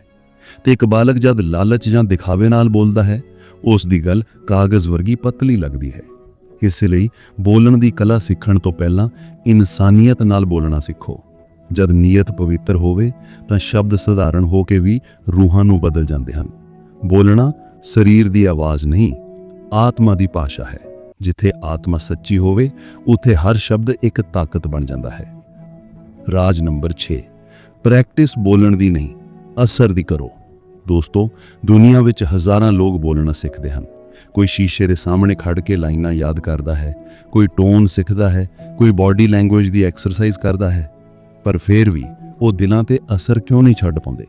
ਤੇ ਇੱਕ ਬਾਲਕ ਜਦ ਲਾਲਚ ਜਾਂ ਦਿਖਾਵੇ ਨਾਲ ਬੋਲਦਾ ਹੈ ਉਸ ਦੀ ਗੱਲ ਕਾਗਜ਼ ਵਰਗੀ ਪਤਲੀ ਲੱਗਦੀ ਹੈ। ਇਸ ਲਈ ਬੋਲਣ ਦੀ ਕਲਾ ਸਿੱਖਣ ਤੋਂ ਪਹਿਲਾਂ ਇਨਸਾਨੀਅਤ ਨਾਲ ਬੋਲਣਾ ਸਿੱਖੋ। ਜਦ ਨੀਅਤ ਪਵਿੱਤਰ ਹੋਵੇ, ਤਾਂ ਸ਼ਬਦ ਸਧਾਰਨ ਹੋ ਕੇ ਵੀ ਰੂਹਾਂ ਨੂੰ ਬਦਲ ਜਾਂਦੇ ਹਨ। ਬੋਲਣਾ ਸਰੀਰ ਦੀ ਆਵਾਜ਼ ਨਹੀਂ ਆਤਮਾ ਦੀ ਭਾਸ਼ਾ ਹੈ। ਜਿੱਥੇ ਆਤਮਾ ਸੱਚੀ ਹੋਵੇ, ਉੱਥੇ ਹਰ ਸ਼ਬਦ ਇੱਕ ਤਾਕਤ ਬਣ ਜਾਂਦਾ ਹੈ। ਰਾਜ ਨੰਬਰ 6 ਪ੍ਰੈਕਟਿਸ ਬੋਲਣ ਦੀ ਨਹੀਂ, ਅਸਰ ਦੀ ਕਰੋ। ਦੋਸਤੋ, ਦੁਨੀਆ ਵਿੱਚ ਹਜ਼ਾਰਾਂ ਲੋਕ ਬੋਲਣਾ ਸਿੱਖਦੇ ਹਨ। ਕੋਈ ਸ਼ੀਸ਼ੇ ਦੇ ਸਾਹਮਣੇ ਖੜ ਕੇ ਲਾਈਨਾਂ ਯਾਦ ਕਰਦਾ ਹੈ, ਕੋਈ ਟੋਨ ਸਿੱਖਦਾ ਹੈ, ਕੋਈ ਬਾਡੀ ਲੈਂਗੁਏਜ ਦੀ ਐਕਸਰਸਾਈਜ਼ ਕਰਦਾ ਹੈ। ਪਰ ਫਿਰ ਵੀ ਉਹ ਦਿਲਾਂ ਤੇ ਅਸਰ ਕਿਉਂ ਨਹੀਂ ਛੱਡ ਪਾਉਂਦੇ?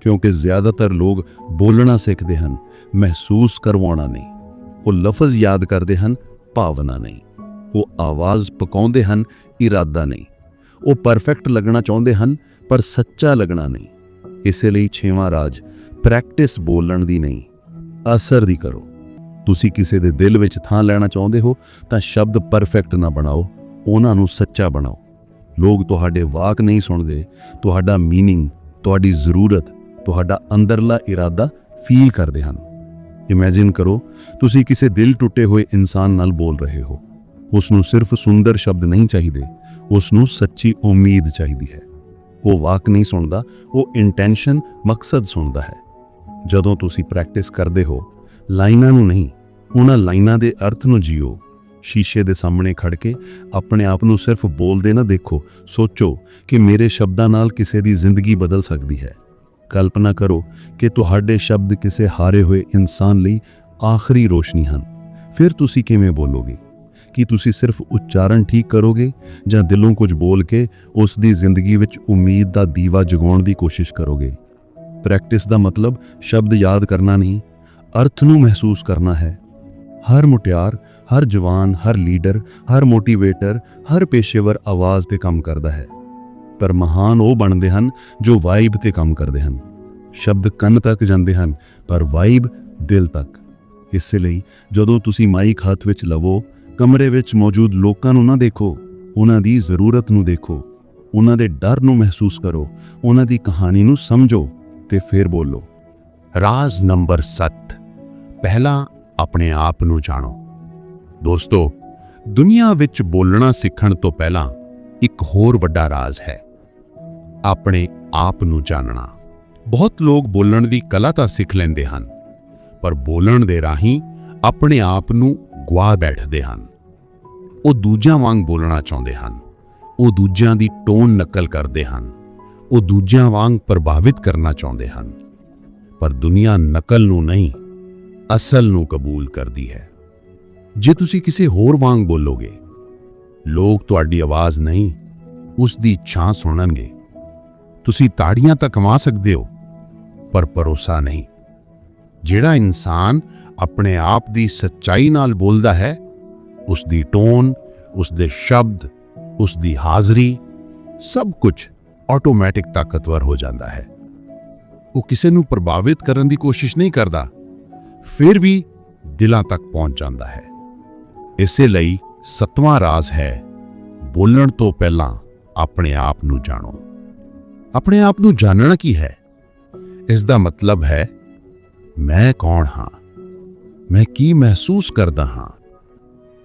ਕਿਉਂਕਿ ਜ਼ਿਆਦਾਤਰ ਲੋਕ ਬੋਲਣਾ ਸਿੱਖਦੇ ਹਨ, ਮਹਿਸੂਸ ਕਰਵਾਉਣਾ ਨਹੀਂ। ਉਹ ਲਫ਼ਜ਼ ਯਾਦ ਕਰਦੇ ਹਨ, ਭਾਵਨਾ ਨਹੀਂ। ਉਹ ਆਵਾਜ਼ ਪਕਾਉਂਦੇ ਹਨ, ਇਰਾਦਾ ਨਹੀਂ। ਉਹ ਪਰਫੈਕਟ ਲੱਗਣਾ ਚਾਹੁੰਦੇ ਹਨ, ਪਰ ਸੱਚਾ ਲੱਗਣਾ ਨਹੀਂ। ਇਸੇ ਲਈ ਛੇਵਾਂ ਰਾਜ ਪ੍ਰੈਕਟਿਸ ਬੋਲਣ ਦੀ ਨਹੀਂ, ਅਸਰ ਦੀ ਕਰੋ। ਤੁਸੀਂ ਕਿਸੇ ਦੇ ਦਿਲ ਵਿੱਚ ਥਾਂ ਲੈਣਾ ਚਾਹੁੰਦੇ ਹੋ, ਤਾਂ ਸ਼ਬਦ ਪਰਫੈਕਟ ਨਾ ਬਣਾਓ, ਉਹਨਾਂ ਨੂੰ ਸੱਚਾ ਬਣਾਓ। ਲੋਕ ਤੁਹਾਡੇ ਵਾਕ ਨਹੀਂ ਸੁਣਦੇ, ਤੁਹਾਡਾ ਮੀਨਿੰਗ ਤੁਹਾਡੀ ਜ਼ਰੂਰਤ, ਤੁਹਾਡਾ ਅੰਦਰਲਾ ਇਰਾਦਾ ਫੀਲ ਕਰਦੇ ਹਨ। ਇਮੇਜਿਨ ਕਰੋ, ਤੁਸੀਂ ਕਿਸੇ ਦਿਲ ਟੁੱਟੇ ਹੋਏ ਇਨਸਾਨ ਨਾਲ ਬੋਲ ਰਹੇ ਹੋ। ਉਸ ਨੂੰ ਸਿਰਫ ਸੁੰਦਰ ਸ਼ਬਦ ਨਹੀਂ ਚਾਹੀਦੇ ਉਸ ਨੂੰ ਸੱਚੀ ਉਮੀਦ ਚਾਹੀਦੀ ਹੈ। ਉਹ ਵਾਕ ਨਹੀਂ ਸੁਣਦਾ, ਉਹ ਇੰਟੈਂਸ਼ਨ ਮਕਸਦ ਸੁਣਦਾ ਹੈ। ਜਦੋਂ ਤੁਸੀਂ ਪ੍ਰੈਕਟਿਸ ਕਰਦੇ ਹੋ, ਲਾਈਨਾਂ ਨੂੰ ਨਹੀਂ, ਉਹਨਾਂ ਲਾਈਨਾਂ ਦੇ ਅਰਥ ਨੂੰ ਜੀਓ। ਸ਼ੀਸ਼ੇ ਦੇ ਸਾਹਮਣੇ ਖੜ ਕੇ ਆਪਣੇ ਆਪ ਨੂੰ ਸਿਰਫ ਬੋਲਦੇ ਨਾ ਦੇਖੋ, ਸੋਚੋ ਕਿ ਮੇਰੇ ਸ਼ਬਦਾਂ ਨਾਲ ਕਿਸੇ ਦੀ ਜ਼ਿੰਦਗੀ ਬਦਲ ਸਕਦੀ ਹੈ। ਕਲਪਨਾ ਕਰੋ ਕਿ ਤੁਹਾਡੇ ਸ਼ਬਦ ਕਿਸੇ ਹਾਰੇ ਹੋਏ ਇਨਸਾਨ ਲਈ ਆਖਰੀ ਰੋਸ਼ਨੀ ਹਨ। ਫਿਰ ਤੁਸੀਂ ਕਿਵੇਂ ਬੋਲੋਗੇ? ਕਿ ਤੁਸੀਂ ਸਿਰਫ ਉਚਾਰਨ ਠੀਕ ਕਰੋਗੇ ਜਾਂ ਦਿਲੋਂ ਕੁਝ ਬੋਲ ਕੇ ਉਸ ਦੀ ਜ਼ਿੰਦਗੀ ਵਿੱਚ ਉਮੀਦ ਦਾ ਦੀਵਾ ਜਗਾਉਣ ਦੀ ਕੋਸ਼ਿਸ਼ ਕਰੋਗੇ? ਪ੍ਰੈਕਟਿਸ ਦਾ ਮਤਲਬ ਸ਼ਬਦ ਯਾਦ ਕਰਨਾ ਨਹੀਂ, ਅਰਥ ਨੂੰ ਮਹਿਸੂਸ ਕਰਨਾ ਹੈ। ਹਰ ਮੁਟਿਆਰ, ਹਰ ਜਵਾਨ, ਹਰ ਲੀਡਰ, ਹਰ ਮੋਟੀਵੇਟਰ, ਹਰ ਪੇਸ਼ੇਵਰ ਆਵਾਜ਼ ਤੇ ਕੰਮ ਕਰਦਾ ਹੈ। ਪਰ ਮਹਾਨ ਉਹ ਬਣਦੇ ਹਨ ਜੋ ਵਾਈਬ ਤੇ ਕੰਮ ਕਰਦੇ ਹਨ। ਸ਼ਬਦ ਕੰਨ ਤੱਕ ਜਾਂਦੇ ਹਨ, ਪਰ ਵਾਈਬ ਦਿਲ ਤੱਕ। ਇਸੇ ਲਈ ਜਦੋਂ ਤੁਸੀਂ ਮਾਈਕ ਹੱਥ ਵਿੱਚ ਲਵੋ, ਕਮਰੇ ਵਿੱਚ ਮੌਜੂਦ ਲੋਕਾਂ ਨੂੰ ਨਾ ਦੇਖੋ, ਉਹਨਾਂ ਦੀ ਜ਼ਰੂਰਤ ਨੂੰ ਦੇਖੋ, ਉਹਨਾਂ ਦੇ ਡਰ ਨੂੰ ਮਹਿਸੂਸ ਕਰੋ, ਉਹਨਾਂ ਦੀ ਕਹਾਣੀ ਨੂੰ ਸਮਝੋ ਤੇ ਫਿਰ ਬੋਲੋ। ਰਾਜ਼ ਨੰਬਰ 7 ਪਹਿਲਾ ਆਪਣੇ ਆਪ ਨੂੰ ਜਾਣੋ। ਦੋਸਤੋ, ਦੁਨੀਆ ਵਿੱਚ ਬੋਲਣਾ ਸਿੱਖਣ ਤੋਂ ਪਹਿਲਾਂ ਇੱਕ ਹੋਰ ਵੱਡਾ ਰਾਜ਼ ਹੈ। ਆਪਣੇ ਆਪ ਨੂੰ ਜਾਣਨਾ। ਬਹੁਤ ਲੋਕ ਬੋਲਣ ਦੀ ਕਲਾ ਤਾਂ ਸਿੱਖ ਲੈਂਦੇ ਹਨ, ਪਰ ਬੋਲਣ ਦੇ ਰਾਹੀਂ ਆਪਣੇ ਆਪ ਨੂੰ ਗਵਾ ਬੈਠਦੇ ਹਨ। ਉਹ ਦੂਜਿਆਂ ਵਾਂਗ ਬੋਲਣਾ ਚਾਹੁੰਦੇ ਹਨ, ਉਹ ਦੂਜਿਆਂ ਦੀ ਟੋਨ ਨਕਲ ਕਰਦੇ ਹਨ, ਉਹ ਦੂਜਿਆਂ ਵਾਂਗ ਪ੍ਰਭਾਵਿਤ ਕਰਨਾ ਚਾਹੁੰਦੇ ਹਨ। ਪਰ ਦੁਨੀਆ ਨਕਲ ਨੂੰ ਨਹੀਂ, ਅਸਲ ਨੂੰ ਕਬੂਲ ਕਰਦੀ ਹੈ। ਜੇ ਤੁਸੀਂ ਕਿਸੇ ਹੋਰ ਵਾਂਗ ਬੋਲੋਗੇ, ਲੋਕ ਤੁਹਾਡੀ ਆਵਾਜ਼ ਨਹੀਂ ਉਸ ਦੀ ਛਾਂ ਸੁਣਨਗੇ। ਤੁਸੀਂ ਤਾੜੀਆਂ ਤਾਂ ਕਮਾ ਸਕਦੇ ਹੋ, ਪਰ ਭਰੋਸਾ ਨਹੀਂ। ਜਿਹੜਾ ਇਨਸਾਨ ਆਪਣੇ ਆਪ ਦੀ ਸੱਚਾਈ ਨਾਲ ਬੋਲਦਾ ਹੈ ਉਸ ਦੀ ਟੋਨ ਉਸ ਦੇ ਸ਼ਬਦ ਉਸ ਦੀ ਹਾਜ਼ਰੀ, ਸਭ ਕੁਝ ਆਟੋਮੈਟਿਕ ਤਾਕਤਵਰ ਹੋ ਜਾਂਦਾ ਹੈ। ਉਹ ਕਿਸੇ ਨੂੰ ਪ੍ਰਭਾਵਿਤ ਕਰਨ ਦੀ ਕੋਸ਼ਿਸ਼ ਨਹੀਂ ਕਰਦਾ, ਫਿਰ ਵੀ ਦਿਲਾਂ ਤੱਕ ਪਹੁੰਚ ਜਾਂਦਾ ਹੈ। ਇਸੇ ਲਈ ਸਤਵਾਂ ਰਾਜ਼ ਹੈ, ਬੋਲਣ ਤੋਂ ਪਹਿਲਾਂ ਆਪਣੇ ਆਪ ਨੂੰ ਜਾਣੋ। ਆਪਣੇ ਆਪ ਨੂੰ ਜਾਣਨਾ ਕੀ ਹੈ? ਇਸ ਦਾ ਮਤਲਬ ਹੈ, ਮੈਂ ਕੌਣ ਹਾਂ? ਮੈਂ ਕੀ ਮਹਿਸੂਸ ਕਰਦਾ ਹਾਂ?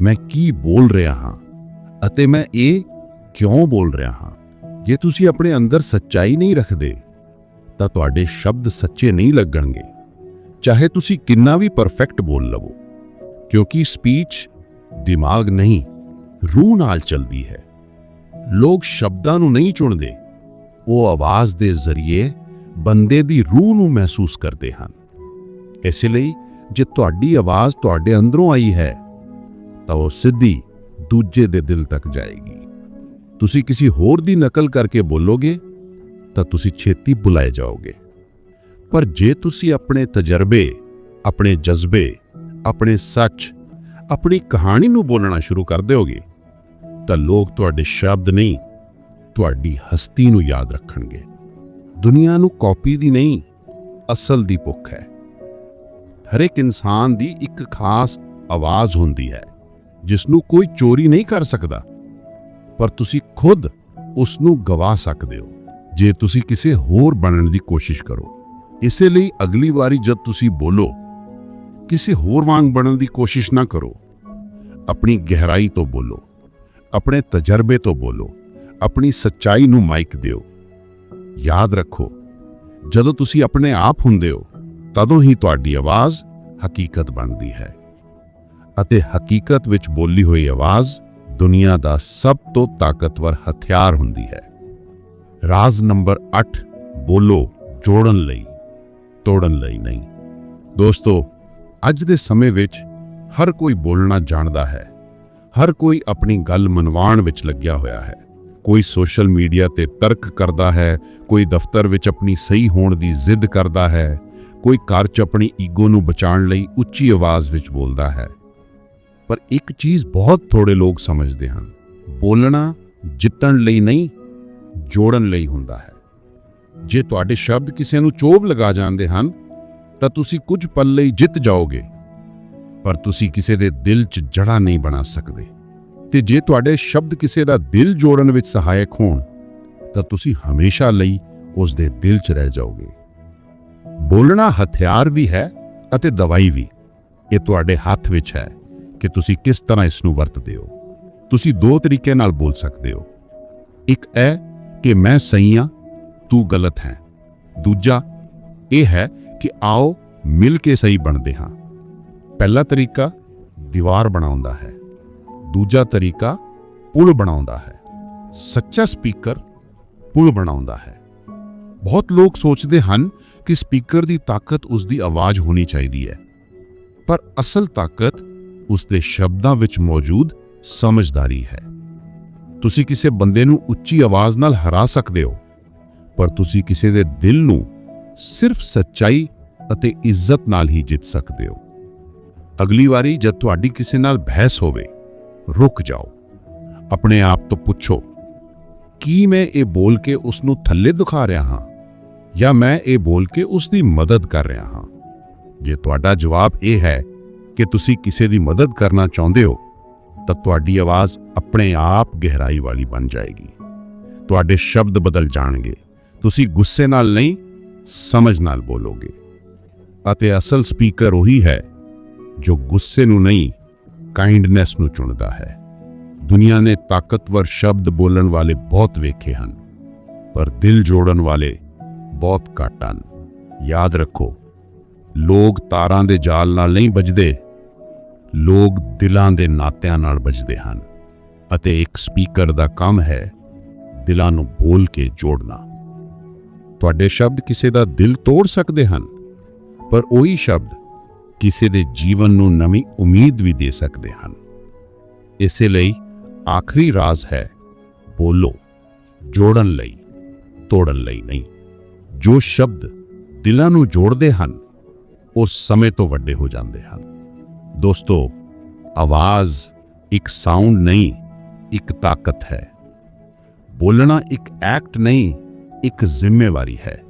ਮੈਂ ਕੀ ਬੋਲ ਰਿਹਾ ਹਾਂ? ਅਤੇ ਮੈਂ ਇਹ ਕਿਉਂ ਬੋਲ ਰਿਹਾ ਹਾਂ? ਜੇ ਤੁਸੀਂ ਆਪਣੇ ਅੰਦਰ ਸੱਚਾਈ ਨਹੀਂ ਰੱਖਦੇ, ਤਾਂ ਤੁਹਾਡੇ ਸ਼ਬਦ ਸੱਚੇ ਨਹੀਂ ਲੱਗਣਗੇ। ਚਾਹੇ ਤੁਸੀਂ ਕਿੰਨਾ ਵੀ ਪਰਫੈਕਟ ਬੋਲ ਲਵੋ, ਕਿਉਂਕਿ ਸਪੀਚ ਦਿਮਾਗ ਨਹੀਂ, ਰੂਹ ਨਾਲ ਚੱਲਦੀ ਹੈ। ਲੋਕ ਸ਼ਬਦਾਂ ਨੂੰ ਨਹੀਂ ਚੁਣਦੇ। ਉਹ ਆਵਾਜ਼ ਦੇ ਜ਼ਰੀਏ ਬੰਦੇ ਦੀ ਰੂਹ ਨੂੰ ਮਹਿਸੂਸ ਕਰਦੇ ਹਨ। ਇਸ ਲਈ ਜੇ ਤੁਹਾਡੀ ਆਵਾਜ਼ ਤੁਹਾਡੇ ਅੰਦਰੋਂ ਆਈ ਹੈ, ਤਾਂ ਉਹ ਸਿੱਧੀ ਦੂਜੇ ਦੇ ਦਿਲ ਤੱਕ ਜਾਏਗੀ। ਤੁਸੀਂ ਕਿਸੇ ਹੋਰ ਦੀ ਨਕਲ ਕਰਕੇ ਬੋਲੋਗੇ, ਤਾਂ ਤੁਸੀਂ ਛੇਤੀ ਬੁਲਾਏ ਜਾਓਗੇ। ਪਰ ਜੇ ਤੁਸੀਂ ਆਪਣੇ ਤਜਰਬੇ, ਆਪਣੇ ਜਜ਼ਬੇ, ਆਪਣੇ ਸੱਚ, ਆਪਣੀ ਕਹਾਣੀ ਨੂੰ ਬੋਲਣਾ ਸ਼ੁਰੂ ਕਰ ਦਿਓਗੇ, ਤਾਂ ਲੋਕ ਤੁਹਾਡੇ ਸ਼ਬਦ ਨਹੀਂ ਤੁਹਾਡੀ ਹਸਤੀ ਨੂੰ ਯਾਦ ਰੱਖਣਗੇ। ਦੁਨੀਆ ਨੂੰ ਕਾਪੀ ਦੀ ਨਹੀਂ, ਅਸਲ ਦੀ ਭੁੱਖ ਹੈ। ਹਰ ਇੱਕ ਇਨਸਾਨ ਦੀ ਇੱਕ ਖਾਸ ਆਵਾਜ਼ ਹੁੰਦੀ ਹੈ, ਜਿਸ ਨੂੰ ਕੋਈ ਚੋਰੀ ਨਹੀਂ ਕਰ ਸਕਦਾ। ਪਰ ਤੁਸੀਂ ਖੁਦ ਉਸ ਨੂੰ ਗਵਾ ਸਕਦੇ ਹੋ, ਜੇ ਤੁਸੀਂ ਕਿਸੇ ਹੋਰ ਬਣਨ ਦੀ ਕੋਸ਼ਿਸ਼ ਕਰੋ। ਇਸੇ ਲਈ ਅਗਲੀ ਵਾਰੀ ਜਦ ਤੁਸੀਂ ਬੋਲੋ, ਕਿਸੇ ਹੋਰ ਵਾਂਗ ਬਣਨ ਦੀ ਕੋਸ਼ਿਸ਼ ਨਾ ਕਰੋ। ਆਪਣੀ ਗਹਿਰਾਈ ਤੋਂ ਬੋਲੋ, ਆਪਣੇ ਤਜਰਬੇ ਤੋਂ ਬੋਲੋ। ਆਪਣੀ ਸੱਚਾਈ ਨੂੰ ਮਾਈਕ ਦਿਓ। ਯਾਦ ਰੱਖੋ, ਜਦੋਂ ਤੁਸੀਂ ਆਪਣੇ ਆਪ ਹੁੰਦੇ ਹੋ, ਤਦੋਂ ਹੀ ਤੁਹਾਡੀ ਆਵਾਜ਼ ਹਕੀਕਤ ਬਣਦੀ ਹੈ। ਅਤੇ ਹਕੀਕਤ ਵਿੱਚ ਬੋਲੀ ਹੋਈ ਆਵਾਜ਼ ਦੁਨੀਆ ਦਾ ਸਭ ਤੋਂ ਤਾਕਤਵਰ ਹਥਿਆਰ ਹੁੰਦੀ ਹੈ। ਰਾਜ਼ ਨੰਬਰ 8 ਬੋਲੋ, ਜੋੜਨ ਲਈ, ਤੋੜਨ ਲਈ ਨਹੀਂ। ਦੋਸਤੋ, ਅੱਜ ਦੇ ਸਮੇਂ ਵਿੱਚ ਹਰ ਕੋਈ ਬੋਲਣਾ ਜਾਣਦਾ ਹੈ। ਹਰ ਕੋਈ ਆਪਣੀ ਗੱਲ ਮਨਵਾਉਣ ਵਿੱਚ ਲੱਗਿਆ ਹੋਇਆ ਹੈ। ਕੋਈ ਸੋਸ਼ਲ ਮੀਡੀਆ ਤੇ ਤਰਕ ਕਰਦਾ ਹੈ, ਕੋਈ ਦਫ਼ਤਰ ਵਿੱਚ ਆਪਣੀ ਸਹੀ ਹੋਣ ਦੀ ਜ਼ਿੱਦ ਕਰਦਾ ਹੈ, ਕੋਈ ਘਰ 'ਚ ਆਪਣੀ ਈਗੋ ਨੂੰ ਬਚਾਉਣ ਲਈ ਉੱਚੀ ਆਵਾਜ਼ ਵਿੱਚ ਬੋਲਦਾ ਹੈ। ਪਰ ਇੱਕ ਚੀਜ਼ ਬਹੁਤ ਥੋੜੇ ਲੋਕ ਸਮਝਦੇ ਹਨ, ਬੋਲਣਾ ਜਿੱਤਣ ਲਈ ਨਹੀਂ, ਜੋੜਨ ਲਈ ਹੁੰਦਾ ਹੈ। ਜੇ ਤੁਹਾਡੇ ਸ਼ਬਦ ਕਿਸੇ ਨੂੰ ਚੋਬ ਲਗਾ ਜਾਂਦੇ ਹਨ, ਤਾਂ ਤੁਸੀਂ ਕੁਝ ਪਲ ਲਈ ਜਿੱਤ ਜਾਓਗੇ, ਪਰ ਤੁਸੀਂ ਕਿਸੇ ਦੇ ਦਿਲ 'ਚ ਜੜਾ ਨਹੀਂ ਬਣਾ ਸਕਦੇ। ਤੇ ਜੇ ਤੁਹਾਡੇ ਸ਼ਬਦ ਕਿਸੇ ਦਾ ਦਿਲ ਜੋੜਨ ਵਿੱਚ ਸਹਾਇਕ ਹੋਣ, ਤਾਂ ਤੁਸੀਂ ਹਮੇਸ਼ਾ ਲਈ ਉਸ ਦੇ ਦਿਲ 'ਚ ਰਹਿ ਜਾਓਗੇ। ਬੋਲਣਾ ਹਥਿਆਰ ਵੀ ਹੈ ਅਤੇ ਦਵਾਈ ਵੀ। ਇਹ ਤੁਹਾਡੇ ਹੱਥ ਵਿੱਚ ਹੈ ਕਿ ਤੁਸੀਂ ਕਿਸ ਤਰ੍ਹਾਂ ਇਸ ਨੂੰ ਵਰਤਦੇ ਹੋ। ਤੁਸੀਂ ਦੋ ਤਰੀਕੇ ਨਾਲ ਬੋਲ ਸਕਦੇ ਹੋ। ਇੱਕ ਹੈ ਕਿ ਮੈਂ ਸਹੀ ਹਾਂ, ਤੂੰ ਗਲਤ ਹੈ। ਦੂਜਾ ਇਹ ਹੈ ਕਿ ਆਓ ਮਿਲ ਕੇ ਸਹੀ ਬਣਦੇ ਹਾਂ। ਪਹਿਲਾ ਤਰੀਕਾ ਦੀਵਾਰ ਬਣਾਉਂਦਾ ਹੈ। ਦੂਜਾ ਤਰੀਕਾ ਪੁਲ ਬਣਾਉਂਦਾ ਹੈ। ਸੱਚਾ ਸਪੀਕਰ ਪੁਲ ਬਣਾਉਂਦਾ ਹੈ। ਬਹੁਤ ਲੋਕ ਸੋਚਦੇ ਹਨ ਕਿ ਸਪੀਕਰ ਦੀ ਤਾਕਤ ਉਸ ਦੀ ਆਵਾਜ਼ ਹੋਣੀ ਚਾਹੀਦੀ ਹੈ। ਪਰ ਅਸਲ ਤਾਕਤ ਉਸ ਦੇ ਸ਼ਬਦਾਂ ਵਿੱਚ ਮੌਜੂਦ ਸਮਝਦਾਰੀ ਹੈ। ਤੁਸੀਂ ਕਿਸੇ ਬੰਦੇ ਨੂੰ ਉੱਚੀ ਆਵਾਜ਼ ਨਾਲ ਹਰਾ ਸਕਦੇ ਹੋ, ਪਰ ਤੁਸੀਂ ਕਿਸੇ ਦੇ ਦਿਲ ਨੂੰ ਸਿਰਫ ਸੱਚਾਈ ਅਤੇ ਇੱਜ਼ਤ ਨਾਲ ਹੀ ਜਿੱਤ ਸਕਦੇ ਹੋ। ਅਗਲੀ ਵਾਰੀ ਜਦ ਤੁਹਾਡੀ ਕਿਸੇ ਨਾਲ ਬਹਿਸ ਹੋਵੇ ਰੁਕ ਜਾਓ। ਆਪਣੇ ਆਪ ਤੋਂ ਪੁੱਛੋ, ਕੀ ਮੈਂ ਇਹ ਬੋਲ ਕੇ ਉਸ ਨੂੰ ਥੱਲੇ ਦਿਖਾ ਰਿਹਾ ਹਾਂ ਜਾਂ ਮੈਂ ਇਹ ਬੋਲ ਕੇ ਉਸ ਦੀ ਮਦਦ ਕਰ ਰਿਹਾ ਹਾਂ? ਜੇ ਤੁਹਾਡਾ ਜਵਾਬ ਇਹ ਹੈ ਕਿ ਤੁਸੀਂ ਕਿਸੇ ਦੀ ਮਦਦ ਕਰਨਾ ਚਾਹੁੰਦੇ ਹੋ, ਤਾਂ ਤੁਹਾਡੀ ਆਵਾਜ਼ ਆਪਣੇ ਆਪ ਗਹਿਰਾਈ ਵਾਲੀ ਬਣ ਜਾਏਗੀ। ਤੁਹਾਡੇ ਸ਼ਬਦ ਬਦਲ ਜਾਣਗੇ। ਤੁਸੀਂ ਗੁੱਸੇ ਨਾਲ ਨਹੀਂ, ਸਮਝ ਨਾਲ ਬੋਲੋਗੇ। ਅਤੇ ਅਸਲ ਸਪੀਕਰ ਉਹੀ ਹੈ ਜੋ ਗੁੱਸੇ ਨੂੰ ਨਹੀਂ ਕਾਈਂਡਨੈਸ ਨੂੰ ਚੁਣਦਾ ਹੈ। ਦੁਨੀਆ ਨੇ ਤਾਕਤਵਰ ਸ਼ਬਦ ਬੋਲਣ ਵਾਲੇ ਬਹੁਤ ਵੇਖੇ ਹਨ, ਪਰ ਦਿਲ ਜੋੜਨ ਵਾਲੇ ਬਹੁਤ ਘੱਟ ਹਨ। ਯਾਦ ਰੱਖੋ, ਲੋਕ ਤਾਰਾਂ ਦੇ ਜਾਲ ਨਾਲ ਨਹੀਂ ਵੱਜਦੇ, ਲੋਕ ਦਿਲਾਂ ਦੇ ਨਾਤਿਆਂ ਨਾਲ ਵੱਜਦੇ ਹਨ ਅਤੇ ਇੱਕ ਸਪੀਕਰ ਦਾ ਕੰਮ ਹੈ ਦਿਲਾਂ ਨੂੰ ਬੋਲ ਕੇ ਜੋੜਨਾ। ਤੁਹਾਡੇ ਸ਼ਬਦ ਕਿਸੇ ਦਾ ਦਿਲ ਤੋੜ ਸਕਦੇ ਹਨ, ਪਰ ਉਹੀ ਸ਼ਬਦ ਕਿਸੇ ਦੇ ਜੀਵਨ ਨੂੰ ਨਵੀਂ ਉਮੀਦ ਵੀ ਦੇ ਸਕਦੇ ਹਨ। ਇਸੇ ਲਈ ਆਖਰੀ ਰਾਜ਼ ਹੈ, ਬੋਲੋ, ਜੋੜਨ ਲਈ, ਤੋੜਨ ਲਈ ਨਹੀਂ। ਜੋ ਸ਼ਬਦ ਦਿਲਾਂ ਨੂੰ ਜੋੜਦੇ ਹਨ, ਉਹ ਸਮੇਂ ਤੋਂ ਵੱਡੇ ਹੋ ਜਾਂਦੇ ਹਨ। ਦੋਸਤੋ, ਆਵਾਜ਼ ਇੱਕ ਸਾਊਂਡ ਨਹੀਂ, ਇੱਕ ਤਾਕਤ ਹੈ। ਬੋਲਣਾ ਇੱਕ ਐਕਟ ਨਹੀਂ, ਇੱਕ ਜ਼ਿੰਮੇਵਾਰੀ ਹੈ।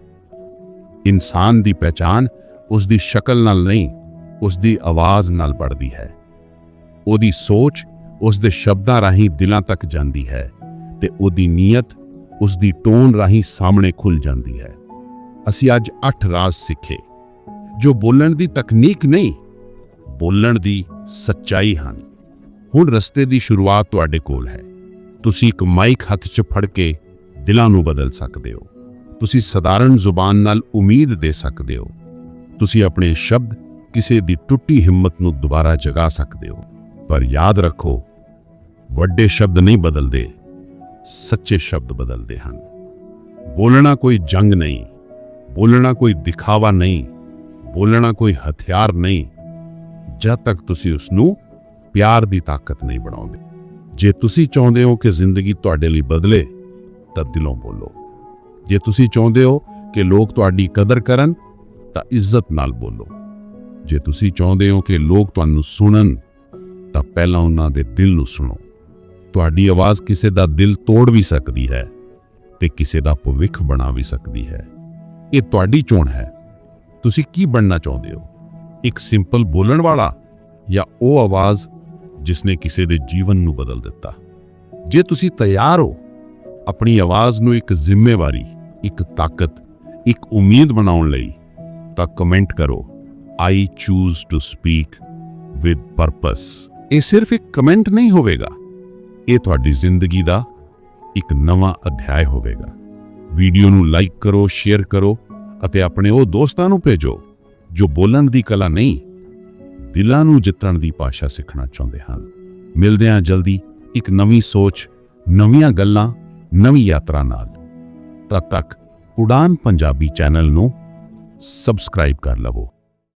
ਇਨਸਾਨ ਦੀ ਪਛਾਣ ਉਸ ਦੀ ਸ਼ਕਲ ਨਾਲ ਨਹੀਂ ਉਸ ਦੀ ਆਵਾਜ਼ ਨਾਲ बढ़ਦੀ ਹੈ। ਉਹਦੀ ਸੋਚ ਉਸ ਦੇ ਸ਼ਬਦਾਂ ਰਾਹੀਂ ਦਿਲਾਂ ਤੱਕ ਜਾਂਦੀ ਹੈ ਤੇ ਉਹਦੀ ਨੀਅਤ ਉਸ ਦੀ ਟੋਨ ਰਾਹੀਂ ਸਾਹਮਣੇ ਖੁੱਲ ਜਾਂਦੀ ਹੈ। ਅਸੀਂ ਅੱਜ 8 ਰਾਜ਼ ਸਿੱਖੇ, ਜੋ ਬੋਲਣ ਦੀ ਤਕਨੀਕ ਨਹੀਂ, ਬੋਲਣ ਦੀ ਸੱਚਾਈ ਹਨ। ਹੁਣ ਰਸਤੇ ਦੀ ਸ਼ੁਰੂਆਤ ਤੁਹਾਡੇ ਕੋਲ ਹੈ। ਤੁਸੀਂ ਇੱਕ ਮਾਈਕ ਹੱਥ 'ਚ ਫੜ ਕੇ ਦਿਲਾਂ ਨੂੰ ਬਦਲ ਸਕਦੇ ਹੋ। ਤੁਸੀਂ ਸਧਾਰਨ ਜ਼ੁਬਾਨ ਨਾਲ ਉਮੀਦ ਦੇ ਸਕਦੇ ਹੋ। ਤੁਸੀਂ ਆਪਣੇ ਸ਼ਬਦ ਕਿਸੇ ਦੀ ਟੁੱਟੀ ਹਿੰਮਤ ਨੂੰ ਦੁਬਾਰਾ ਜਗਾ ਸਕਦੇ ਹੋ। ਪਰ ਯਾਦ ਰੱਖੋ, ਵੱਡੇ ਸ਼ਬਦ ਨਹੀਂ ਬਦਲਦੇ, ਸੱਚੇ ਸ਼ਬਦ ਬਦਲਦੇ ਹਨ। ਬੋਲਣਾ ਕੋਈ ਜੰਗ ਨਹੀਂ, ਬੋਲਣਾ ਕੋਈ ਦਿਖਾਵਾ ਨਹੀਂ, ਬੋਲਣਾ ਕੋਈ ਹਥਿਆਰ ਨਹੀਂ। ਜਦ ਤੱਕ ਤੁਸੀਂ ਉਸ ਨੂੰ ਪਿਆਰ ਦੀ ਤਾਕਤ ਨਹੀਂ ਬਣਾਉਂਦੇ। ਜੇ ਤੁਸੀਂ ਚਾਹੁੰਦੇ ਹੋ ਕਿ ਜ਼ਿੰਦਗੀ ਤੁਹਾਡੇ ਲਈ ਬਦਲੇ, ਤਾਂ ਦਿਲੋਂ ਬੋਲੋ। ਜੇ ਤੁਸੀਂ ਚਾਹੁੰਦੇ ਹੋ ਕਿ ਲੋਕ ਤੁਹਾਡੀ ਕਦਰ ਕਰਨ, ਤਾਂ ਇੱਜ਼ਤ ਨਾਲ ਬੋਲੋ। ਜੇ ਤੁਸੀਂ ਚਾਹੁੰਦੇ ਹੋ ਕਿ ਲੋਕ ਤੁਹਾਨੂੰ ਸੁਣਨ, ਤਾਂ ਪਹਿਲਾਂ ਉਹਨਾਂ ਦੇ ਦਿਲ ਨੂੰ ਸੁਣੋ। ਤੁਹਾਡੀ ਆਵਾਜ਼ ਕਿਸੇ ਦਾ ਦਿਲ ਤੋੜ ਵੀ ਸਕਦੀ ਹੈ ਤੇ ਕਿਸੇ ਦਾ ਭਵਿੱਖ ਬਣਾ ਵੀ ਸਕਦੀ ਹੈ। ਇਹ ਤੁਹਾਡੀ ਚੋਣ ਹੈ। ਤੁਸੀਂ ਕੀ ਬਣਨਾ ਚਾਹੁੰਦੇ ਹੋ? ਇੱਕ ਸਿੰਪਲ ਬੋਲਣ ਵਾਲਾ ਜਾਂ ਉਹ ਆਵਾਜ਼ ਜਿਸ ਨੇ ਕਿਸੇ ਦੇ ਜੀਵਨ ਨੂੰ ਬਦਲ ਦਿੱਤਾ? ਜੇ ਤੁਸੀਂ ਤਿਆਰ ਹੋ, ਆਪਣੀ ਆਵਾਜ਼ ਨੂੰ ਇੱਕ ਜ਼ਿੰਮੇਵਾਰੀ, ਇੱਕ ਤਾਕਤ, ਇੱਕ ਉਮੀਦ ਬਣਾਉਣ ਲਈ, ਤਾਂ ਕਮੈਂਟ ਕਰੋ। I choose to speak with purpose ਇਹ ਸਿਰਫ ਇੱਕ ਕਮੈਂਟ ਨਹੀਂ ਹੋਵੇਗਾ। ਇਹ ਤੁਹਾਡੀ ਜ਼ਿੰਦਗੀ ਦਾ ਇੱਕ ਨਵਾਂ ਅਧਿਆਇ ਹੋਵੇਗਾ। ਵੀਡੀਓ ਨੂੰ ਲਾਈਕ ਕਰੋ ਸ਼ੇਅਰ ਕਰੋ ਅਤੇ ਆਪਣੇ ਉਹ ਦੋਸਤਾਂ ਨੂੰ ਭੇਜੋ ਜੋ ਬੋਲਣ ਦੀ ਕਲਾ ਨਹੀਂ, ਦਿਲਾਂ ਨੂੰ ਜਿੱਤਣ ਦੀ ਭਾਸ਼ਾ ਸਿੱਖਣਾ ਚਾਹੁੰਦੇ ਹਨ। ਮਿਲਦੇ ਹਾਂ ਜਲਦੀ ਇੱਕ ਨਵੀਂ ਸੋਚ, ਨਵੀਆਂ ਗੱਲਾਂ, ਨਵੀਂ ਯਾਤਰਾ ਨਾਲ। ਤਦ ਤੱਕ ਉਡਾਨ ਪੰਜਾਬੀ ਚੈਨਲ ਨੂੰ ਸਬਸਕ੍ਰਾਈਬ ਕਰ ਲਵੋ।